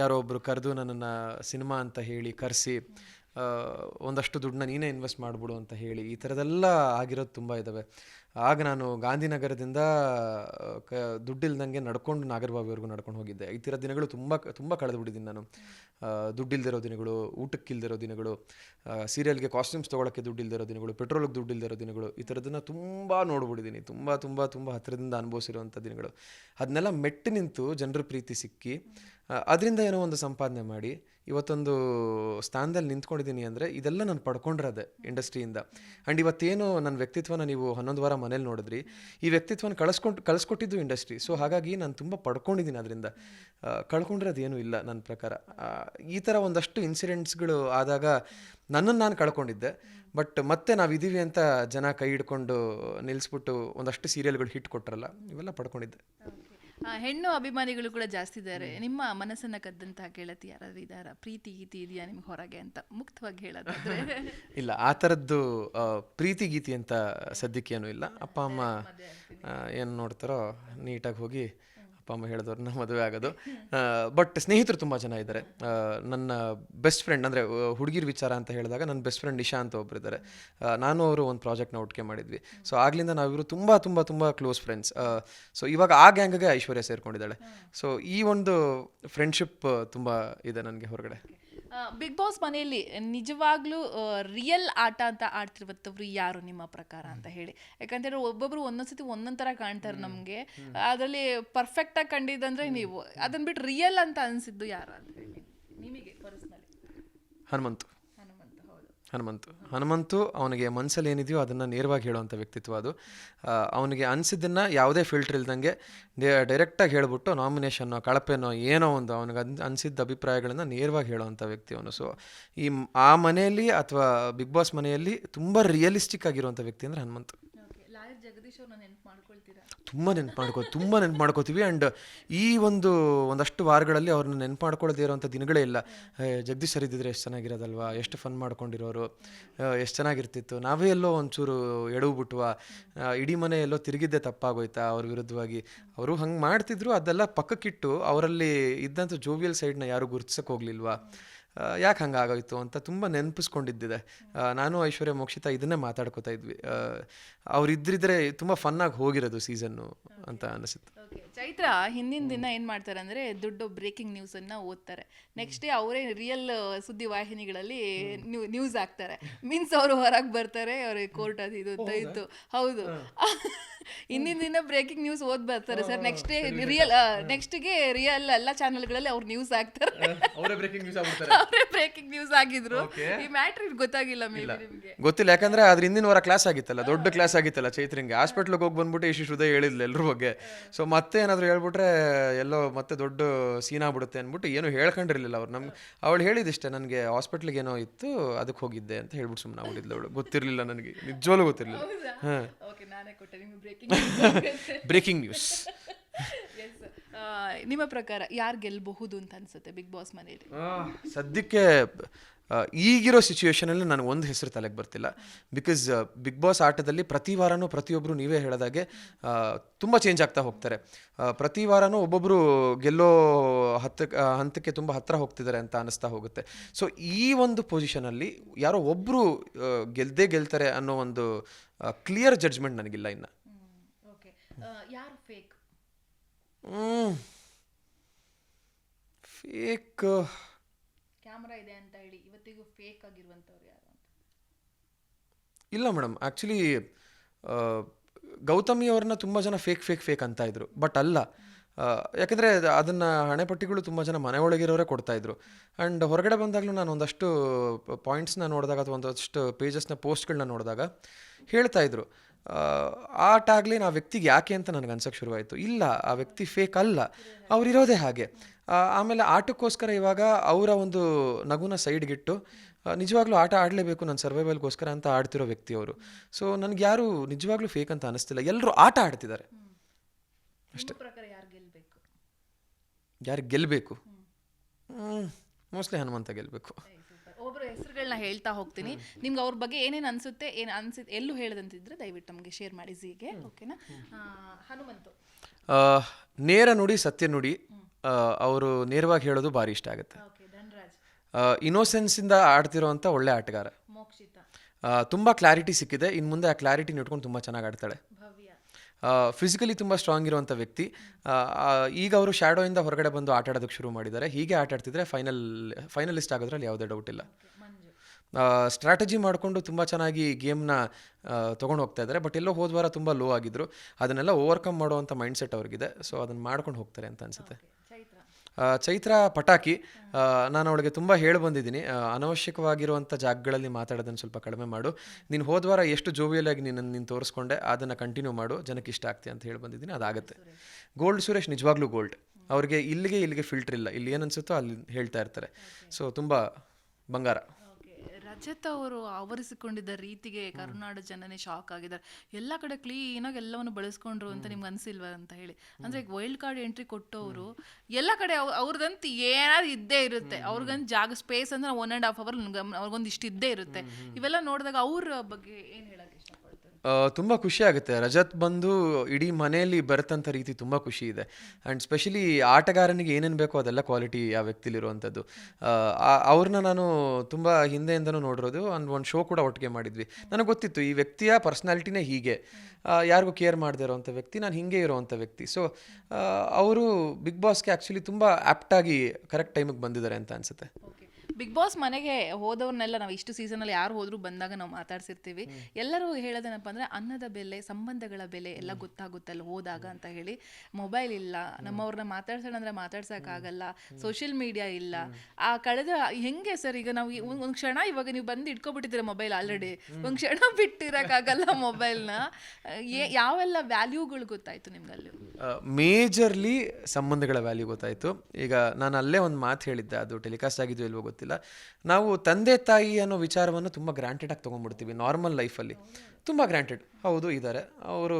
ಯಾರೋ ಒಬ್ಬರು ಕರೆದು ನನ್ನನ್ನು ಸಿನಿಮಾ ಅಂತ ಹೇಳಿ ಕರೆಸಿ ಒಂದಷ್ಟು ದುಡ್ಡನ್ನ ನೀನೇ ಇನ್ವೆಸ್ಟ್ ಮಾಡಿಬಿಡು ಅಂತ ಹೇಳಿ ಈ ಥರದೆಲ್ಲ ಆಗಿರೋದು ತುಂಬ ಇದ್ದಾವೆ ಆಗ ನಾನು ಗಾಂಧಿನಗರದಿಂದ ಕ ದುಡ್ಡಿಲ್ದಂಗೆ ನಡ್ಕೊಂಡು ನಾಗರಬಾವಿವರೆಗೂ ನಡ್ಕೊಂಡು ಹೋಗಿದ್ದೆ. ಈ ಥರ ದಿನಗಳು ತುಂಬ ತುಂಬ ಕಳೆದುಬಿಟ್ಟಿದ್ದೀನಿ ನಾನು. ಆ, ದುಡ್ಡಿಲ್ದಿರೋ ದಿನಗಳು ಊಟಕ್ಕಿಲ್ದಿರೋ ದಿನಗಳು ಸೀರಿಯಲ್ಗೆ ಕಾಸ್ಟ್ಯೂಮ್ಸ್ ತೊಗೊಳಕ್ಕೆ ದುಡ್ಡಿಲ್ದಿರೋ ದಿನಗಳು ಪೆಟ್ರೋಲ್ಗೆ ದುಡ್ಡಿಲ್ದಿರೋ ದಿನಗಳು ಈ ಥರದನ್ನು ತುಂಬ ನೋಡ್ಬಿಟ್ಟಿದ್ದೀನಿ. ತುಂಬ ತುಂಬ ತುಂಬ ಹತ್ತಿರದಿಂದ ಅನುಭವಿಸಿರುವಂಥ ದಿನಗಳು. ಅದನ್ನೆಲ್ಲ ಮೆಟ್ಟು ನಿಂತು ಜನರ ಪ್ರೀತಿ ಸಿಕ್ಕಿ ಅದರಿಂದ ಏನೋ ಒಂದು ಸಂಪಾದನೆ ಮಾಡಿ ಇವತ್ತೊಂದು ಸ್ಥಾನದಲ್ಲಿ ನಿಂತ್ಕೊಂಡಿದ್ದೀನಿ ಅಂದರೆ ಇದೆಲ್ಲ ನಾನು ಪಡ್ಕೊಂಡಿರೋದೆ ಇಂಡಸ್ಟ್ರಿಯಿಂದ. ಆ್ಯಂಡ್ ಇವತ್ತೇನು ನನ್ನ ವ್ಯಕ್ತಿತ್ವನ ನೀವು ಹನ್ನೊಂದು ವಾರ ಮನೇಲಿ ನೋಡಿದ್ರಿ, ಈ ವ್ಯಕ್ತಿತ್ವನ ಕಳಿಸ್ಕೊಂಡು, ಕಳಿಸ್ಕೊಟ್ಟಿದ್ದು ಇಂಡಸ್ಟ್ರಿ. ಸೊ ಹಾಗಾಗಿ ನಾನು ತುಂಬ ಪಡ್ಕೊಂಡಿದ್ದೀನಿ ಅದರಿಂದ. ಕಳ್ಕೊಂಡಿರೋದು ಏನೂ ಇಲ್ಲ ನನ್ನ ಪ್ರಕಾರ. ಈ ಥರ ಒಂದಷ್ಟು ಇನ್ಸಿಡೆಂಟ್ಸ್ಗಳು ಆದಾಗ ನನ್ನನ್ನು ನಾನು ಕಳ್ಕೊಂಡಿದ್ದೆ. ಬಟ್ ಮತ್ತೆ ನಾವು ಇದ್ದೀವಿ ಅಂತ ಜನ ಕೈ ಹಿಡ್ಕೊಂಡು ನಿಲ್ಲಿಸ್ಬಿಟ್ಟು ಒಂದಷ್ಟು ಸೀರಿಯಲ್ಗಳು ಹಿಟ್ ಕೊಟ್ರಲ್ಲ, ಇವೆಲ್ಲ ಪಡ್ಕೊಂಡಿದ್ದೆ. ಹೆಣ್ಣು ಅಭಿಮಾನಿಗಳು ಕೂಡ ಜಾಸ್ತಿ ಇದ್ದಾರೆ. ನಿಮ್ಮ ಮನಸ್ಸನ್ನ ಕದ್ದಂತಹ ಗೆಳತಿ ಯಾರಾದ್ರೂ ಇದಾರ ಪ್ರೀತಿ ಗೀತಿ ಇದೆಯಾ ನಿಮ್ಗೆ ಹೊರಗೆ ಅಂತ? ಮುಕ್ತವಾಗಿ ಹೇಳೋದಾದ್ರೆ. ಇಲ್ಲ ಆ ಥರದ್ದು ಪ್ರೀತಿ ಗೀತಿ ಅಂತ ಸದ್ಯಕ್ಕೆ ಏನೂ ಇಲ್ಲ. ಅಪ್ಪ ಅಮ್ಮ ಏನು ನೋಡ್ತಾರೋ ನೀಟಾಗಿ ಹೋಗಿ ಅಪ್ಪ, ಅಮ್ಮ ಹೇಳಿದವ್ರನ್ನ ಮದುವೆ ಆಗೋದು. ಬಟ್ ಸ್ನೇಹಿತರು ತುಂಬ ಜನ ಇದ್ದಾರೆ. ನನ್ನ ಬೆಸ್ಟ್ ಫ್ರೆಂಡ್ ಅಂದರೆ ಹುಡುಗಿರ್ ವಿಚಾರ ಅಂತ ಹೇಳಿದಾಗ ನನ್ನ ಬೆಸ್ಟ್ ಫ್ರೆಂಡ್ ಇಶಾ ಅಂತ ಒಬ್ರು ಇದ್ದಾರೆ. ನಾನು ಅವರು ಒಂದು ಪ್ರಾಜೆಕ್ಟ್ನ ಒಟ್ಟಿಗೆ ಮಾಡಿದ್ವಿ. ಸೊ ಆಗ್ಲಿಂದ ನಾವಿವರು ತುಂಬ ತುಂಬ ತುಂಬ ಕ್ಲೋಸ್ ಫ್ರೆಂಡ್ಸ್ ಸೊ ಇವಾಗ ಆ ಗ್ಯಾಂಗ್ಗೆ ಐಶ್ವರ್ಯ ಸೇರ್ಕೊಂಡಿದ್ದಾಳೆ. ಸೊ ಈ ಒಂದು ಫ್ರೆಂಡ್ಶಿಪ್ ತುಂಬ ಇದೆ ನನಗೆ ಹೊರಗಡೆ. ಬಿಗ್ ಬಾಸ್ ಮನೆಯಲ್ಲಿ ನಿಜವಾಗ್ಲೂ ರಿಯಲ್ ಆಟ ಅಂತ ಆಡ್ತಿರುವಂಥವ್ರು ಯಾರು ನಿಮ್ಮ ಪ್ರಕಾರ ಅಂತ ಹೇಳಿ. ಯಾಕಂತೇಳಿ ಒಬ್ಬೊಬ್ರು ಒಂದೊಂದ್ಸತಿ ಒಂದೊಂದ್ ತರ ಕಾಣ್ತಾರೆ ನಮ್ಗೆ. ಅದರಲ್ಲಿ ಪರ್ಫೆಕ್ಟ್ ಆಗಿ ಕಂಡಿದ್ದಂದ್ರೆ ನೀವು. ಅದನ್ನ ಬಿಟ್ಟು ರಿಯಲ್ ಅಂತ ಅನ್ಸಿದ್ದು ಯಾರು ಅಂತ ಹೇಳಿ? ನಿಮಗೆ ಪರ್ಸನಲಿ ಹನುಮಂತು. ಹನುಮಂತು. ಹನುಮಂತು ಅವನಿಗೆ ಮನಸ್ಸಲ್ಲಿ ಏನಿದೆಯೋ ಅದನ್ನು ನೇರವಾಗಿ ಹೇಳುವಂಥ ವ್ಯಕ್ತಿತ್ವ ಅದು. ಅವನಿಗೆ ಅನಿಸಿದ್ದನ್ನು ಯಾವುದೇ ಫಿಲ್ಟರ್ ಇಲ್ದಂಗೆ ಡೈರೆಕ್ಟಾಗಿ ಹೇಳಿಬಿಟ್ಟು ನಾಮಿನೇಷನ್ನೋ ಕಳಪೆನೋ ಏನೋ ಒಂದು ಅವನಿಗೆ ಅನ್, ಅನಿಸಿದ್ದ ಅಭಿಪ್ರಾಯಗಳನ್ನು ನೇರವಾಗಿ ಹೇಳುವಂಥ ವ್ಯಕ್ತಿ ಅವನು. ಸೊ ಈ ಆ ಮನೆಯಲ್ಲಿ ಅಥವಾ ಬಿಗ್ ಬಾಸ್ ಮನೆಯಲ್ಲಿ ತುಂಬ ರಿಯಲಿಸ್ಟಿಕ್ ಆಗಿರುವಂಥ ವ್ಯಕ್ತಿ ಅಂದರೆ ಹನುಮಂತು. ಜಗದೀಶ್ ಅವ್ರನ್ನ ನೆನಪು ಮಾಡ್ಕೊಳ್ತೀರಾ? ತುಂಬ ನೆನ್ಪು ಮಾಡ್ಕೋ, ತುಂಬ ನೆನ್ಪು ಮಾಡ್ಕೋತೀವಿ. ಆ್ಯಂಡ್ ಈ ಒಂದು, ಒಂದಷ್ಟು ವಾರಗಳಲ್ಲಿ ಅವ್ರನ್ನ ನೆನ್ಪು ಮಾಡ್ಕೊಳ್ಳೋದೇ ಇರೋವಂಥ ದಿನಗಳೇ ಇಲ್ಲ. ಜಗದೀಶ್ ಸರ್ ಇದ್ದಿದ್ರೆ ಎಷ್ಟು ಚೆನ್ನಾಗಿರೋದಲ್ವಾ? ಎಷ್ಟು ಫನ್ ಮಾಡ್ಕೊಂಡಿರೋರು? ಎಷ್ಟು ಚೆನ್ನಾಗಿರ್ತಿತ್ತು? ನಾವೇ ಎಲ್ಲೋ ಒಂಚೂರು ಎಡವು ಬಿಟ್ವಾ ಇಡೀ ಮನೆ ಎಲ್ಲೋ ತಿರುಗಿದ್ದೆ ತಪ್ಪಾಗೋಯ್ತಾ ಅವ್ರ ವಿರುದ್ಧವಾಗಿ? ಅವರು ಹಂಗೆ ಮಾಡ್ತಿದ್ರು, ಅದೆಲ್ಲ ಪಕ್ಕಕ್ಕಿಟ್ಟು ಅವರಲ್ಲಿ ಇದ್ದಂಥ ಜೋವಿಯಲ್ ಸೈಡ್ನ ಯಾರು ಗುರುತಿಸಕ್ಕೆ ಹೋಗ್ಲಿಲ್ವಾ? ಯಾಕೆ ಹಂಗೆ ಆಗೋಯ್ತು ಅಂತ ತುಂಬ ನೆನಪಿಸ್ಕೊಂಡಿದ್ದಿದೆ. ನಾನು ಐಶ್ವರ್ಯ, ಮೋಕ್ಷಿತ ಇದನ್ನೇ ಮಾತಾಡ್ಕೋತಾ ಇದ್ವಿ. ಅವ್ರು ಇದ್ರಿದ್ರೆ ತುಂಬ ಫನ್ನಾಗಿ ಹೋಗಿರೋದು ಸೀಸನ್ನು ಅಂತ ಅನಿಸುತ್ತೆ. ಓಕೆ ಚೈತ್ರ ಹಿಂದಿನ ದಿನ ಏನ್ ಮಾಡ್ತಾರೆ ಅಂದ್ರೆ ದುಡ್ಡು ಬ್ರೇಕಿಂಗ್ ನ್ಯೂಸ್ ಅನ್ನ ಓದ್ತಾರೆ. ನೆಕ್ಸ್ಟ್ ಡೇ ಅವರೇ ರಿಯಲ್ ಸುದ್ದಿ ವಾಹಿನಿಗಳಲ್ಲಿ ನ್ಯೂಸ್ ಹಾಕ್ತಾರೆ. ಮೀನ್ಸ್ ಅವರು ಹೊರಗೆ ಬರ್ತಾರೆ ಅವ್ರಿಗೆ ಕೋರ್ಟ್ ಅದು ಇದು ಅಂತ ಇತ್ತು. ಹೌದು. ಹಿಂದಿನ ದಿನ ಬ್ರೇಕಿಂಗ್ ನ್ಯೂಸ್ ಓದ್ ಬರ್ತಾರೆ ಸರ್ ನೆಕ್ಸ್ಟ್ ಡೇ ರಿಯಲ್ ನೆಕ್ಸ್ಟ್ಗೆ ರಿಯಲ್ ಎಲ್ಲ ಚಾನೆಲ್ಗಳಲ್ಲಿ ಅವ್ರು ನ್ಯೂಸ್ ಹಾಕ್ತಾರೆ. ಅವರೇ ಬ್ರೇಕಿಂಗ್ ನ್ಯೂಸ್ ಆಗ್ಬಿಡ್ತಾರೆ. ಬ್ರೇಕಿಂಗ್ ನ್ಯೂಸ್ ಆಗಿದ್ರು. ಈ ಮ್ಯಾಟ್ರ್ ಗೊತ್ತಾಗಿಲ್ಲ ಗೊತ್ತಿಲ್ಲ ಯಾಕಂದ್ರೆ ಅದ್ರ ಹಿಂದಿನ ವಾರ ಕ್ಲಾಸ್ ಆಗಿತ್ತಲ್ಲ ದೊಡ್ಡ ಕ್ಲಾಸ್ ಆಗಿತ್ತಲ್ಲ ಚೈತ್ರಿಂಗೆ. ಹಾಸ್ಪಿಟ್ಲಿಗೆ ಹೋಗಿ ಬಂದ್ಬಿಟ್ಟು ಇಷ್ಟು ಹೃದಯ ಹೇಳಿದ್ಲು ಎಲ್ಲರ ಬಗ್ಗೆ. ಸೊ ಮತ್ತೆ ಏನಾದರೂ ಹೇಳ್ಬಿಟ್ರೆ ಎಲ್ಲೋ ಮತ್ತೆ ದೊಡ್ಡ ಸೀನ್ ಆಗ್ಬಿಡುತ್ತೆ ಅಂದ್ಬಿಟ್ಟು ಏನು ಹೇಳ್ಕೊಂಡಿರಲಿಲ್ಲ ಅವ್ರು. ನಮ್ಗೆ ಅವಳು ಹೇಳಿದಿಷ್ಟೇ ನನಗೆ ಹಾಸ್ಪಿಟ್ಲಿಗೆ ಏನೋ ಇತ್ತು ಅದಕ್ಕೆ ಹೋಗಿದ್ದೆ ಅಂತ ಹೇಳ್ಬಿಟ್ಟು ಸುಮ್ಮನೆ ಆಗ್ಬಿಟ್ಟಿದ್ಲು ಅವಳು. ಗೊತ್ತಿರಲಿಲ್ಲ ನನಗೆ. ನಿಜವಾಗ್ಲೂ ಗೊತ್ತಿರಲಿಲ್ಲ. ಹಾಂ. ಓಕೆ ನಾನೇ ಕೊಟ್ಟೆ ನಿಮ್ಗೆ ಬ್ರೇಕಿಂಗ್ ಬ್ರೇಕಿಂಗ್ ನ್ಯೂಸ್ ಎಸ್ ನಿಮ್ಮ ಪ್ರಕಾರ ಯಾರು ಗೆಲ್ಲಬಹುದು ಅಂತ ಅನ್ಸುತ್ತೆ ಬಿಗ್ ಬಾಸ್ ಮನೆಯಲ್ಲಿ? ಸದ್ಯಕ್ಕೆ ಈಗಿರೋ ಸಿಚುವೇಶನಲ್ಲಿ ನನಗೆ ಒಂದು ಹೆಸರು ತಲೆಗೆ ಬರ್ತಿಲ್ಲ. ಬಿಕಾಸ್ ಬಿಗ್ ಬಾಸ್ ಆಟದಲ್ಲಿ ಪ್ರತಿ ವಾರನೂ ಪ್ರತಿಯೊಬ್ಬರು ನೀವೇ ಹೇಳೋದಾಗೆ ತುಂಬ ಚೇಂಜ್ ಆಗ್ತಾ ಹೋಗ್ತಾರೆ. ಪ್ರತಿ ವಾರನೂ ಒಬ್ಬೊಬ್ಬರು ಗೆಲ್ಲೋ ಹತ್ತ ಹಂತಕ್ಕೆ ತುಂಬ ಹತ್ತಿರ ಹೋಗ್ತಿದ್ದಾರೆ ಅಂತ ಅನಿಸ್ತಾ ಹೋಗುತ್ತೆ. ಸೊ ಈ ಒಂದು ಪೊಸಿಷನಲ್ಲಿ ಯಾರೋ ಒಬ್ಬರು ಗೆಲ್ದೇ ಗೆಲ್ತಾರೆ ಅನ್ನೋ ಒಂದು ಕ್ಲಿಯರ್ ಜಡ್ಜ್ಮೆಂಟ್ ನನಗಿಲ್ಲ ಇನ್ನು. ಓಕೆ ಯಾರು ಫೇಕ್ ಫೇಕ್ ಕ್ಯಾಮ್ರಾ ಇದೆ ಅಂತ ಹೇಳಿ ಇವತ್ತಿಗೂ ಫೇಕ್ ಆಗಿರುವಂಥವ್ರು ಯಾರು ಅಂತ. ಇಲ್ಲ ಮೇಡಮ್ ಆ್ಯಕ್ಚುಲಿ ಗೌತಮಿ ಅವ್ರನ್ನ ತುಂಬ ಜನ ಫೇಕ್ ಫೇಕ್ ಫೇಕ್ ಅಂತ ಇದ್ರು. ಬಟ್ ಅಲ್ಲ ಯಾಕಂದರೆ ಅದನ್ನು ಅದ್- ಅದನ್ನ ಹಣೆಪಟ್ಟಿಗಳು ತುಂಬ ಜನ ಮನೆ ಒಳಗಿರೋರೇ ಕೊಡ್ತಾಯಿದ್ರು ಆ್ಯಂಡ್ ಹೊರಗಡೆ ಬಂದಾಗಲೂ ನಾನು ಒಂದಷ್ಟು ಪಾಯಿಂಟ್ಸ್ನ ನೋಡಿದಾಗ ಅಥವಾ ಒಂದಷ್ಟು ಪೇಜಸ್ನ ಪೋಸ್ಟ್ಗಳನ್ನ ನೋಡಿದಾಗ ಹೇಳ್ತಾ ಇದ್ರು. ಆ, ಆಗಲಿ ಆ ವ್ಯಕ್ತಿಗೆ ಯಾಕೆ ಅಂತ ನನಗೆ ಅನ್ಸೋಕ್ಕೆ ಶುರುವಾಯಿತು. ಇಲ್ಲ ಆ ವ್ಯಕ್ತಿ ಫೇಕ್ ಅಲ್ಲ. ಅವರಿರೋದೇ ಹಾಗೆ. ಆಮೇಲೆ ಆಟಕ್ಕೋಸ್ಕರ ಇವಾಗ ಅವರ ಒಂದು ನಗುನ ಸೈಡ್ಗಿಟ್ಟು ನಿಜವಾಗ್ಲೂ ಆಟ ಆಡಲೇಬೇಕು ನನ್ನ ಸರ್ವೈವಲ್ಗೋಸ್ಕರ ಅಂತ ಆಡ್ತಿರೋ ವ್ಯಕ್ತಿ ಅವರು ಸೊ ನನಗೆ ಯಾರು ನಿಜವಾಗ್ಲೂ ಫೇಕ್ ಅಂತ ಅನಿಸ್ತಿಲ್ಲ. ಎಲ್ಲರೂ ಆಟ ಆಡ್ತಿದ್ದಾರೆ. ಅಷ್ಟೇ. ಯಾರು ಗೆಲ್ಲಬೇಕು ಮೋಸ್ಟ್ಲಿ ಹನುಮಂತ ಗೆಲ್ಲಬೇಕು ಒಬ್ಬರು ಹೆಸರುಗಳನ್ನ ಹೇಳ್ತಾ ಹೋಗ್ತೀನಿ. ನಿಮ್ಗೆ ಅವ್ರ ಬಗ್ಗೆ ಏನೇನು ಅನ್ಸುತ್ತೆ ಏನು ಅನ್ಸುತ್ತೆ ಎಲ್ಲೂ ಹೇಳದಂತಿದ್ರೆ ದಯವಿಟ್ಟು ನಮಗೆ ಶೇರ್ ಮಾಡಿ ಝೀಗೆ ಓಕೆನಾ ಹನುಮಂತು. ನೇರ ನುಡಿ ಸತ್ಯ ನುಡಿ. ಅವರು ನೇರವಾಗಿ ಹೇಳೋದು ಭಾರಿ ಇಷ್ಟ ಆಗುತ್ತೆ. ಇನ್ನೋಸೆನ್ಸಿಂದ ಆಡ್ತಿರೋವಂಥ ಒಳ್ಳೆ ಆಟಗಾರ. ತುಂಬ ಕ್ಲಾರಿಟಿ ಸಿಕ್ಕಿದೆ. ಇನ್ನು ಮುಂದೆ ಆ ಕ್ಲಾರಿಟಿನ ಇಟ್ಕೊಂಡು ತುಂಬ ಚೆನ್ನಾಗಿ ಆಡ್ತಾಳೆ. ಫಿಸಿಕಲಿ ತುಂಬ ಸ್ಟ್ರಾಂಗ್ ಇರುವಂಥ ವ್ಯಕ್ತಿ. ಈಗ ಅವರು ಶ್ಯಾಡೋಯಿಂದ ಹೊರಗಡೆ ಬಂದು ಆಟ ಆಡೋದಕ್ಕೆ ಶುರು ಮಾಡಿದ್ದಾರೆ. ಹೀಗೆ ಆಟ ಆಡ್ತಿದ್ರೆ ಫೈನಲ್ ಫೈನಲಿಸ್ಟ್ ಆಗೋದ್ರಲ್ಲಿ ಯಾವುದೇ ಡೌಟ್ ಇಲ್ಲ. ಸ್ಟ್ರಾಟಜಿ ಮಾಡಿಕೊಂಡು ತುಂಬ ಚೆನ್ನಾಗಿ ಗೇಮ್ನ ತೊಗೊಂಡು ಹೋಗ್ತಾ ಇದ್ದಾರೆ. ಬಟ್ ಎಲ್ಲೋ ಹೋದ್ವಾರ ತುಂಬ ಲೋ ಆಗಿದ್ರು. ಅದನ್ನೆಲ್ಲ ಓವರ್ಕಮ್ ಮಾಡುವಂಥ ಮೈಂಡ್ಸೆಟ್ ಅವ್ರಿಗಿದೆ. ಸೊ ಅದನ್ನು ಮಾಡ್ಕೊಂಡು ಹೋಗ್ತಾರೆ ಅಂತ ಅನಿಸುತ್ತೆ. ಚೈತ್ರ ಪಟಾಕಿ ನಾನು ಅವಳಿಗೆ ತುಂಬ ಹೇಳಿ ಬಂದಿದ್ದೀನಿ. ಅನವಶ್ಯಕವಾಗಿರುವಂಥ ಜಾಗಗಳಲ್ಲಿ ಮಾತಾಡೋದನ್ನು ಸ್ವಲ್ಪ ಕಡಿಮೆ ಮಾಡು. ನೀನು ಹೋದ ವಾರ ಎಷ್ಟು ಜೋವಿಯಲಾಗಿ ನೀನು ನೀನು ತೋರಿಸ್ಕೊಂಡೆ, ಅದನ್ನು ಕಂಟಿನ್ಯೂ ಮಾಡು. ಜನಕ್ಕೆ ಇಷ್ಟ ಆಗ್ತೀಯ ಅಂತ ಹೇಳಿ ಬಂದಿದ್ದೀನಿ. ಅದಾಗುತ್ತೆ. ಗೋಲ್ಡ್ ಸುರೇಶ್ ನಿಜವಾಗ್ಲೂ ಗೋಲ್ಡ್ ಅವರಿಗೆ ಇಲ್ಲಿಗೆ ಇಲ್ಲಿಗೆ ಫಿಲ್ಟರ್ ಇಲ್ಲ. ಇಲ್ಲಿ ಏನು ಅನಿಸುತ್ತೋ ಅಲ್ಲಿ ಹೇಳ್ತಾ ಇರ್ತಾರೆ. ಸೊ ತುಂಬ ಬಂಗಾರ. ರಜತ್ ಅವರು ಆವರಿಸಿಕೊಂಡಿದ್ದ ರೀತಿಗೆ ಕರುನಾಡು ಜನನೇ ಶಾಕ್ ಆಗಿದ್ದಾರೆ. ಎಲ್ಲ ಕಡೆ ಕ್ಲೀನ್ ಆಗಿ ಎಲ್ಲವನ್ನು ಬಳಸ್ಕೊಂಡ್ರು ಅಂತ ನಿಮ್ಗೆ ಅನ್ಸಿಲ್ವಾ ಅಂತ ಹೇಳಿ. ಅಂದ್ರೆ ವೈಲ್ಡ್ ಕಾರ್ಡ್ ಎಂಟ್ರಿ ಕೊಟ್ಟವರು ಎಲ್ಲ ಕಡೆ ಅವ್ರದಂತ ಏನಾದ್ರು ಇದ್ದೇ ಇರುತ್ತೆ. ಅವ್ರಿಗಂತ ಜಾಗ ಸ್ಪೇಸ್ ಅಂದ್ರೆ ಒನ್ ಆ್ಯಂಡ್ ಹಾಫ್ ಅವರ್ ಅವ್ರಿಗೊಂದು ಇಷ್ಟು ಇದ್ದೇ ಇರುತ್ತೆ. ಇವೆಲ್ಲ ನೋಡಿದಾಗ ಅವ್ರ ಬಗ್ಗೆ ಏನ್ ಹೇಳಕ್ ಇಷ್ಟಪಡ್ತಾರೆ ತುಂಬ ಖುಷಿ ಆಗುತ್ತೆ. ರಜತ್ ಬಂದು ಇಡೀ ಮನೆಯಲ್ಲಿ ಬರುತ್ತಂಥ ರೀತಿ ತುಂಬ ಖುಷಿ ಇದೆ. ಆ್ಯಂಡ್ ಸ್ಪೆಷಲಿ ಆಟಗಾರನಿಗೆ ಏನೇನು ಬೇಕೋ ಅದೆಲ್ಲ ಕ್ವಾಲಿಟಿ ಆ ವ್ಯಕ್ತಿಲಿರುವಂಥದ್ದು. ಅವ್ರನ್ನ ನಾನು ತುಂಬ ಹಿಂದೆಯಿಂದನೂ ನೋಡಿರೋದು. ಒಂದು ಒಂದು ಶೋ ಕೂಡ ಒಟ್ಟಿಗೆ ಮಾಡಿದ್ವಿ. ನನಗೆ ಗೊತ್ತಿತ್ತು ಈ ವ್ಯಕ್ತಿಯ ಪರ್ಸ್ನಾಲಿಟಿನೇ ಹೀಗೆ. ಯಾರಿಗೂ ಕೇರ್ ಮಾಡದೇ ಇರೋವಂಥ ವ್ಯಕ್ತಿ, ನಾನು ಹೀಗೆ ಇರೋವಂಥ ವ್ಯಕ್ತಿ. ಸೊ ಅವರು ಬಿಗ್ ಬಾಸ್ಗೆ ಆ್ಯಕ್ಚುಲಿ ತುಂಬ ಆ್ಯಪ್ಟಾಗಿ ಕರೆಕ್ಟ್ ಟೈಮಿಗೆ ಬಂದಿದ್ದಾರೆ ಅಂತ ಅನಿಸುತ್ತೆ. ಬಿಗ್ ಬಾಸ್ ಮನೆಗೆ ಹೋದವ್ರನ್ನೆಲ್ಲ ನಾವು ಇಷ್ಟು ಸೀಸನಲ್ಲಿ ಯಾರು ಹೋದ್ರು ಬಂದಾಗ ನಾವು ಮಾತಾಡ್ಸಿರ್ತೀವಿ. ಎಲ್ಲರೂ ಹೇಳೋದೇನಪ್ಪ ಅಂದ್ರೆ ಅನ್ನದ ಬೆಲೆ ಸಂಬಂಧಗಳ ಬೆಲೆ ಎಲ್ಲ ಗೊತ್ತಾಗುತ್ತಲ್ಲ ಹೋದಾಗ ಅಂತ ಹೇಳಿ. ಮೊಬೈಲ್ ಇಲ್ಲ ನಮ್ಮವ್ರನ್ನ ಮಾತಾಡ್ಸೋಣ ಅಂದ್ರೆ ಮಾತಾಡ್ಸೋಕ್ಕಾಗಲ್ಲ ಸೋಷಿಯಲ್ ಮೀಡಿಯಾ ಇಲ್ಲ. ಆ ಕಳೆದ ಹೆಂಗೆ ಸರ್ ಈಗ ನಾವು ಒಂದು ಕ್ಷಣ ಇವಾಗ ನೀವು ಬಂದು ಇಟ್ಕೊಬಿಟ್ಟಿದ್ದೀರ ಮೊಬೈಲ್ ಆಲ್ರೆಡಿ ಒಂದು ಕ್ಷಣ ಬಿಟ್ಟಿರೋಕ್ಕಾಗಲ್ಲ ಮೊಬೈಲ್ನ ಯಾವೆಲ್ಲ ವ್ಯಾಲ್ಯೂಗಳು ಗೊತ್ತಾಯ್ತು ನಿಮ್ಗೆ ಅಲ್ಲಿ ಮೇಜರ್ಲಿ ಸಂಬಂಧಗಳ ವ್ಯಾಲ್ಯೂ ಗೊತ್ತಾಯಿತು. ಈಗ ನಾನು ಅಲ್ಲೇ ಒಂದು ಮಾತು ಹೇಳಿದ್ದೆ ಅದು ಟೆಲಿಕಾಸ್ಟ್ ಆಗಿದೆಯೋ ಇಲ್ವೋ ಗೊತ್ತಿಲ್ಲ. ನಾವು ತಂದೆ ತಾಯಿ ಅನ್ನೋ ವಿಚಾರವನ್ನು ತುಂಬ ಗ್ರ್ಯಾಂಟೆಡಾಗಿ ತೊಗೊಂಡ್ಬಿಡ್ತೀವಿ ನಾರ್ಮಲ್ ಲೈಫಲ್ಲಿ ತುಂಬ ಗ್ರ್ಯಾಂಟೆಡ್ ಹೌದು ಇದ್ದಾರೆ ಅವರು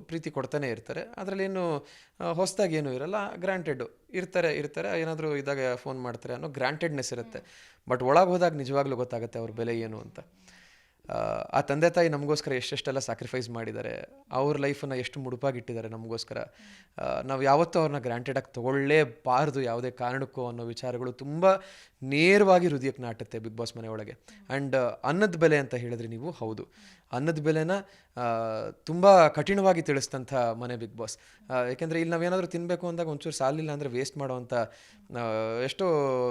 ಪ್ರೀತಿ ಕೊಡ್ತಾನೆ ಇರ್ತಾರೆ. ಅದರಲ್ಲೇನು ಹೊಸದಾಗಿ ಏನೂ ಇರಲ್ಲ. ಗ್ರಾಂಟೆಡ್ ಇರ್ತಾರೆ ಇರ್ತಾರೆ. ಏನಾದರೂ ಇದ್ದಾಗ ಫೋನ್ ಮಾಡ್ತಾರೆ ಅನ್ನೋ ಗ್ರ್ಯಾಂಟೆಡ್ನೆಸ್ ಇರುತ್ತೆ. ಬಟ್ ಒಳಗೆ ಹೋದಾಗ ನಿಜವಾಗ್ಲೂ ಗೊತ್ತಾಗುತ್ತೆ ಅವ್ರ ಬೆಲೆ ಏನು ಅಂತ. ಆ, ತಂದೆ ತಾಯಿ ನಮಗೋಸ್ಕರ ಎಷ್ಟೆಷ್ಟೆಲ್ಲ ಸ್ಯಾಕ್ರಿಫೈಸ್ ಮಾಡಿದ್ದಾರೆ ಅವ್ರ ಲೈಫನ್ನು ಎಷ್ಟು ಮುಡುಪಾಗಿಟ್ಟಿದ್ದಾರೆ ನಮಗೋಸ್ಕರ. ನಾವು ಯಾವತ್ತೂ ಅವ್ರನ್ನ ಗ್ರಾಂಟೆಡಾಗಿ ತೊಗೊಳ್ಳೇಬಾರ್ದು ಯಾವುದೇ ಕಾರಣಕ್ಕೂ ಅನ್ನೋ ವಿಚಾರಗಳು ತುಂಬ ನೇರವಾಗಿ ಹೃದಯಕ್ಕೆ ನಾಟುತ್ತೆ ಬಿಗ್ ಬಾಸ್ ಮನೆಯೊಳಗೆ ಆ್ಯಂಡ್ ಅನ್ನದ ಬೆಲೆ ಅಂತ ಹೇಳಿದ್ರೆ ನೀವು ಹೌದು. ಅನ್ನದ ಬೆಲೆನ ತುಂಬ ಕಠಿಣವಾಗಿ ತಿಳಿಸ್ತಂಥ ಮನೆ ಬಿಗ್ ಬಾಸ್. ಯಾಕೆಂದರೆ ಇಲ್ಲಿ ನಾವೇನಾದರೂ ತಿನ್ನಬೇಕು ಅಂದಾಗ ಒಂಚೂರು ಸಾಲಿಲ್ಲ ಅಂದರೆ ವೇಸ್ಟ್ ಮಾಡುವಂಥ ಎಷ್ಟೋ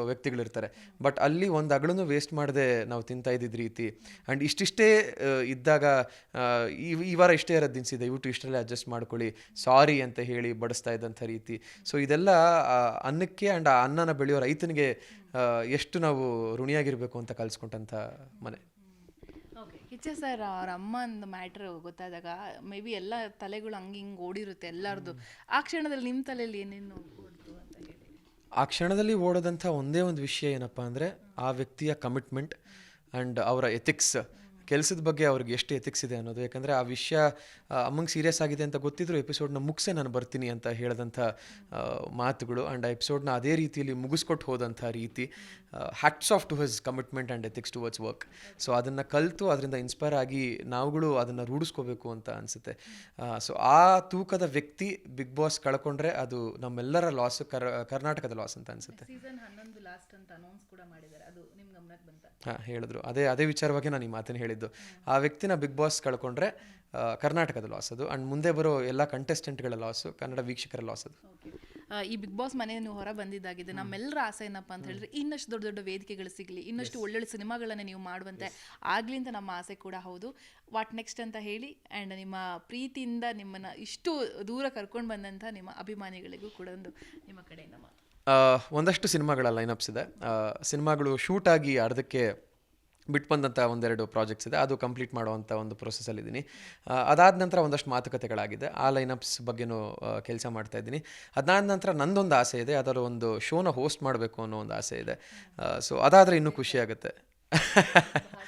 ವ್ಯಕ್ತಿಗಳಿರ್ತಾರೆ. ಬಟ್ ಅಲ್ಲಿ ಒಂದು ಅಗಳೂ ವೇಸ್ಟ್ ಮಾಡದೆ ನಾವು ತಿಂತಾ ಇದ್ದಿದ್ದ ರೀತಿ ಆ್ಯಂಡ್ ಇಷ್ಟಿಷ್ಟೇ ಇದ್ದಾಗ ಈ ಈ ವಾರ ಇಷ್ಟೇ ಇರೋದು ದಿನಸಿ ದಯವಿಟ್ಟು ಇಷ್ಟರಲ್ಲೇ ಅಡ್ಜಸ್ಟ್ ಮಾಡ್ಕೊಳ್ಳಿ. ಸಾರಿ ಅಂತ ಹೇಳಿ ಬಡಿಸ್ತಾ ಇದ್ದಂಥ ರೀತಿ. ಸೊ ಇದೆಲ್ಲ ಅನ್ನಕ್ಕೆ ಆ್ಯಂಡ್ ಆ ಅನ್ನನ ಬೆಳೆಯೋ ರೈತನಿಗೆ ಎಷ್ಟು ನಾವು ಋಣಿಯಾಗಿರಬೇಕು ಅಂತ ಕಲಿಸ್ಕೊಂಡಂಥ ಮನೆ. ಕಿಚ್ಚ ಸರ್ ಅವ್ರ ಅಮ್ಮಂದು ಮ್ಯಾಟ್ರ್ ಗೊತ್ತಾದಾಗ ಮೇ ಬಿ ಎಲ್ಲ ತಲೆಗಳು ಹಂಗೆ ಹಿಂಗೆ ಓಡಿರುತ್ತೆ ಎಲ್ಲರದು. ಆ ಕ್ಷಣದಲ್ಲಿ ನಿಮ್ಮ ತಲೆಯಲ್ಲಿ ಏನೇನು ಅಂತ ಹೇಳಿ. ಆ ಕ್ಷಣದಲ್ಲಿ ಓಡೋದಂಥ ಒಂದೇ ಒಂದು ವಿಷಯ ಏನಪ್ಪ ಅಂದರೆ, ಆ ವ್ಯಕ್ತಿಯ ಕಮಿಟ್ಮೆಂಟ್ ಆ್ಯಂಡ್ ಅವರ ಎಥಿಕ್ಸ್ ಕೆಲಸದ ಬಗ್ಗೆ ಅವ್ರಿಗೆ ಎಷ್ಟು ಎಥಿಕ್ಸ್ ಇದೆ ಅನ್ನೋದು. ಯಾಕಂದರೆ ಆ ವಿಷಯ ಅಮ್ಮಂಗೆ ಸೀರಿಯಸ್ ಆಗಿದೆ ಅಂತ ಗೊತ್ತಿದ್ರು ಎಪಿಸೋಡ್ನ ಮುಗಿಸೇ ನಾನು ಬರ್ತೀನಿ ಅಂತ ಹೇಳಿದಂಥ ಮಾತುಗಳು. ಆ್ಯಂಡ್ ಆ ಎಪಿಸೋಡ್ನ ಅದೇ ರೀತಿಯಲ್ಲಿ ಮುಗಿಸ್ಕೊಟ್ಟು ಹೋದಂಥ ರೀತಿ. Hats off to his commitment and ethics towards work so ಅದನ್ನು ಕಲಿತು ಅದರಿಂದ ಇನ್ಸ್ಪೈರ್ ಆಗಿ ನಾವುಗಳು ಅದನ್ನು ರೂಢಿಸ್ಕೋಬೇಕು ಅಂತ ಅನಿಸುತ್ತೆ. ಸೊ ಆ ತೂಕದ ವ್ಯಕ್ತಿ ಬಿಗ್ ಬಾಸ್ ಕಳ್ಕೊಂಡ್ರೆ ಅದು ನಮ್ಮೆಲ್ಲರ ಲಾಸ್ ಕರ್ ಕರ್ನಾಟಕದ ಲಾಸ್ ಅಂತ ಅನಿಸುತ್ತೆ. ಹಾಂ ಹೇಳಿದ್ರು. ಅದೇ ಅದೇ ವಿಚಾರವಾಗಿ ನಾನು ಈ ಮಾತನ್ನು ಹೇಳಿದ್ದು. ಆ ವ್ಯಕ್ತಿನ ಬಿಗ್ ಬಾಸ್ ಕಳ್ಕೊಂಡ್ರೆ ಕರ್ನಾಟಕದ ಲಾಸ್ ಅದು. ಆ್ಯಂಡ್ ಮುಂದೆ ಬರೋ ಎಲ್ಲ ಕಂಟೆಸ್ಟೆಂಟ್ಗಳ ಲಾಸು ಕನ್ನಡ ವೀಕ್ಷಕರ ಲಾಸ್ ಅದು. ಈ ಬಿಗ್ ಬಾಸ್ ಮನೆಯ ನೀವು ಹೊರ ಬಂದಿದ್ದಾಗಿದೆ. ನಮ್ಮೆಲ್ಲರ ಆಸೆ ಏನಪ್ಪ ಅಂತ ಹೇಳಿದ್ರೆ ಇನ್ನಷ್ಟು ದೊಡ್ಡ ದೊಡ್ಡ ವೇದಿಕೆಗಳು ಸಿಗಲಿ ಇನ್ನಷ್ಟು ಒಳ್ಳೊಳ್ಳೆ ಸಿನಿಮಾಗಳನ್ನು ನೀವು ಮಾಡುವಂತೆ ಆಗ್ಲಿ ಅಂತ ನಮ್ಮ ಆಸೆ ಕೂಡ ಹೌದು. ವಾಟ್ ನೆಕ್ಸ್ಟ್ ಅಂತ ಹೇಳಿ ಆ್ಯಂಡ್ ನಿಮ್ಮ ಪ್ರೀತಿಯಿಂದ ನಿಮ್ಮನ್ನು ಇಷ್ಟು ದೂರ ಕರ್ಕೊಂಡು ಬಂದಂಥ ನಿಮ್ಮ ಅಭಿಮಾನಿಗಳಿಗೂ ಕೂಡ ಒಂದು ನಿಮ್ಮ ಕಡೆಯಿಂದ ಮಾತು. ಒಂದಷ್ಟು ಸಿನಿಮಾಗಳ ಲೈನಪ್ಸ್ ಇದೆ. ಸಿನಿಮಾಗಳು ಶೂಟ್ ಆಗಿ ಅರ್ಧಕ್ಕೆ ಬಿಟ್ಟು ಬಂದಂಥ ಒಂದೆರಡು ಪ್ರಾಜೆಕ್ಟ್ಸ್ ಇದೆ. ಅದು ಕಂಪ್ಲೀಟ್ ಮಾಡುವಂಥ ಒಂದು ಪ್ರೊಸೆಸಲ್ಲಿದ್ದೀನಿ. ಅದಾದ ನಂತರ ಒಂದಷ್ಟು ಮಾತುಕತೆಗಳಾಗಿದೆ. ಆ ಲೈನಪ್ಸ್ ಬಗ್ಗೆನೂ ಕೆಲಸ ಮಾಡ್ತಾ ಇದ್ದೀನಿ. ಅದಾದ ನಂತರ ನಂದೊಂದು ಆಸೆ ಇದೆ. ಅದರ ಒಂದು ಶೋನ ಹೋಸ್ಟ್ ಮಾಡಬೇಕು ಅನ್ನೋ ಒಂದು ಆಸೆ ಇದೆ. ಸೊ ಅದಾದರೆ ಇನ್ನೂ ಖುಷಿ ಆಗುತ್ತೆ.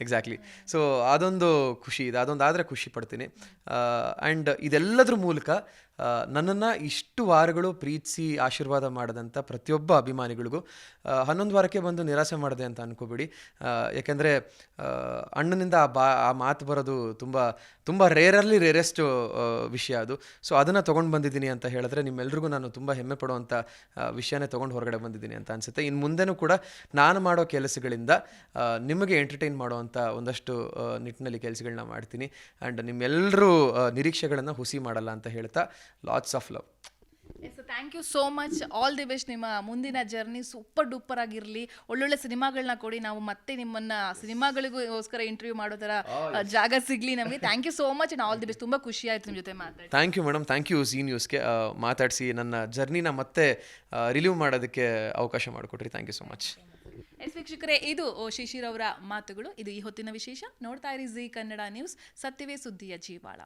ಎಕ್ಸಾಕ್ಟ್ಲಿ ಸೊ ಅದೊಂದು ಖುಷಿ ಇದೆ. ಅದೊಂದು ಆದರೆ ಖುಷಿ ಪಡ್ತೀನಿ. ಆ್ಯಂಡ್ ಇದೆಲ್ಲದ್ರ ಮೂಲಕ ನನ್ನನ್ನು ಇಷ್ಟು ವಾರಗಳು ಪ್ರೀತಿಸಿ ಆಶೀರ್ವಾದ ಮಾಡಿದಂಥ ಪ್ರತಿಯೊಬ್ಬ ಅಭಿಮಾನಿಗಳಿಗೂ ಹನ್ನೊಂದು ವಾರಕ್ಕೆ ಬಂದು ನಿರಾಸೆ ಮಾಡಿದೆ ಅಂತ ಅನ್ಕೋಬೇಡಿ. ಯಾಕೆಂದರೆ ಅಣ್ಣನಿಂದ ಆ ಬಾ, ಆ ಮಾತು ಬರೋದು ತುಂಬ ತುಂಬ ರೇರಲ್ಲಿ ರೇರೆಸ್ಟ್ ವಿಷಯ ಅದು. ಸೊ, ಅದನ್ನು ತೊಗೊಂಡು ಬಂದಿದ್ದೀನಿ ಅಂತ ಹೇಳಿದ್ರೆ ನಿಮ್ಮೆಲ್ರಿಗೂ ನಾನು ತುಂಬ ಹೆಮ್ಮೆ ಪಡುವಂಥ ವಿಷಯನೇ ತೊಗೊಂಡು ಹೊರಗಡೆ ಬಂದಿದ್ದೀನಿ ಅಂತ ಅನಿಸುತ್ತೆ. ಇನ್ನು ಮುಂದೆನೂ ಕೂಡ ನಾನು ಮಾಡೋ ಕೆಲಸಗಳಿಂದ ನಿಮಗೆ ಎಂಟರ್ಟೈನ್ ಮಾಡುವಂಥ ಒಂದಷ್ಟು ನಿಟ್ಟಿನಲ್ಲಿ ಕೆಲಸಗಳನ್ನ ಮಾಡ್ತೀನಿ. ಆ್ಯಂಡ್ ನಿಮ್ಮೆಲ್ಲರೂ ನಿರೀಕ್ಷೆಗಳನ್ನು ಹುಸಿ ಮಾಡಲ್ಲ ಅಂತ ಹೇಳ್ತಾ lots of love yes thank you so much all the best ನಿಮ್ಮ ಮುಂದಿನ ಜರ್ನಿ ಸೂಪರ್ ಡೂಪರ್ ಆಗಿರಲಿ. ಒಳ್ಳೊಳ್ಳೆ ಸಿನಿಮಾಗಳನ್ನ ಕೊಡಿ ನಾವು ಮತ್ತೆ ನಿಮ್ಮನ್ನ ಸಿನಿಮಾಗಳಿಗೋಸ್ಕರ ಇಂಟರ್ವ್ಯೂ ಮಾಡೋ ತರ ಆ, ಜಾಗ ಸಿಗ್ಲಿ ನಮಗೆ. Thank you so much and all the best ತುಂಬಾ ಖುಷಿ ಆಯ್ತು ನಿಮ್ಮ ಜೊತೆ ಮಾತಾಡಿ. Thank you madam thank you Zee ನ್ಯೂಸ್ಗೆ ಮಾತಾಡಿಸಿ ನನ್ನ ಜರ್ನಿನ ಮತ್ತೆ ರಿಲೀವ್ ಮಾಡೋದಕ್ಕೆ ಅವಕಾಶ ಮಾಡಿಕೊಟ್ರಿ. Thank you so much yes ವೀಕ್ಷಕರೇ ಇದು ಓ ಶಿಶಿರ್ ಅವರ ಮಾತುಗಳು. ಇದು ಈ ಹೊತ್ತಿನ ವಿಶೇಷ. ನೋಡ್ತಾ ಇರಿ ಜಿ ಕನ್ನಡ ನ್ಯೂಸ್ ಸತ್ಯವೇ ಸುದ್ದಿಯ ಜೀವಾಳ.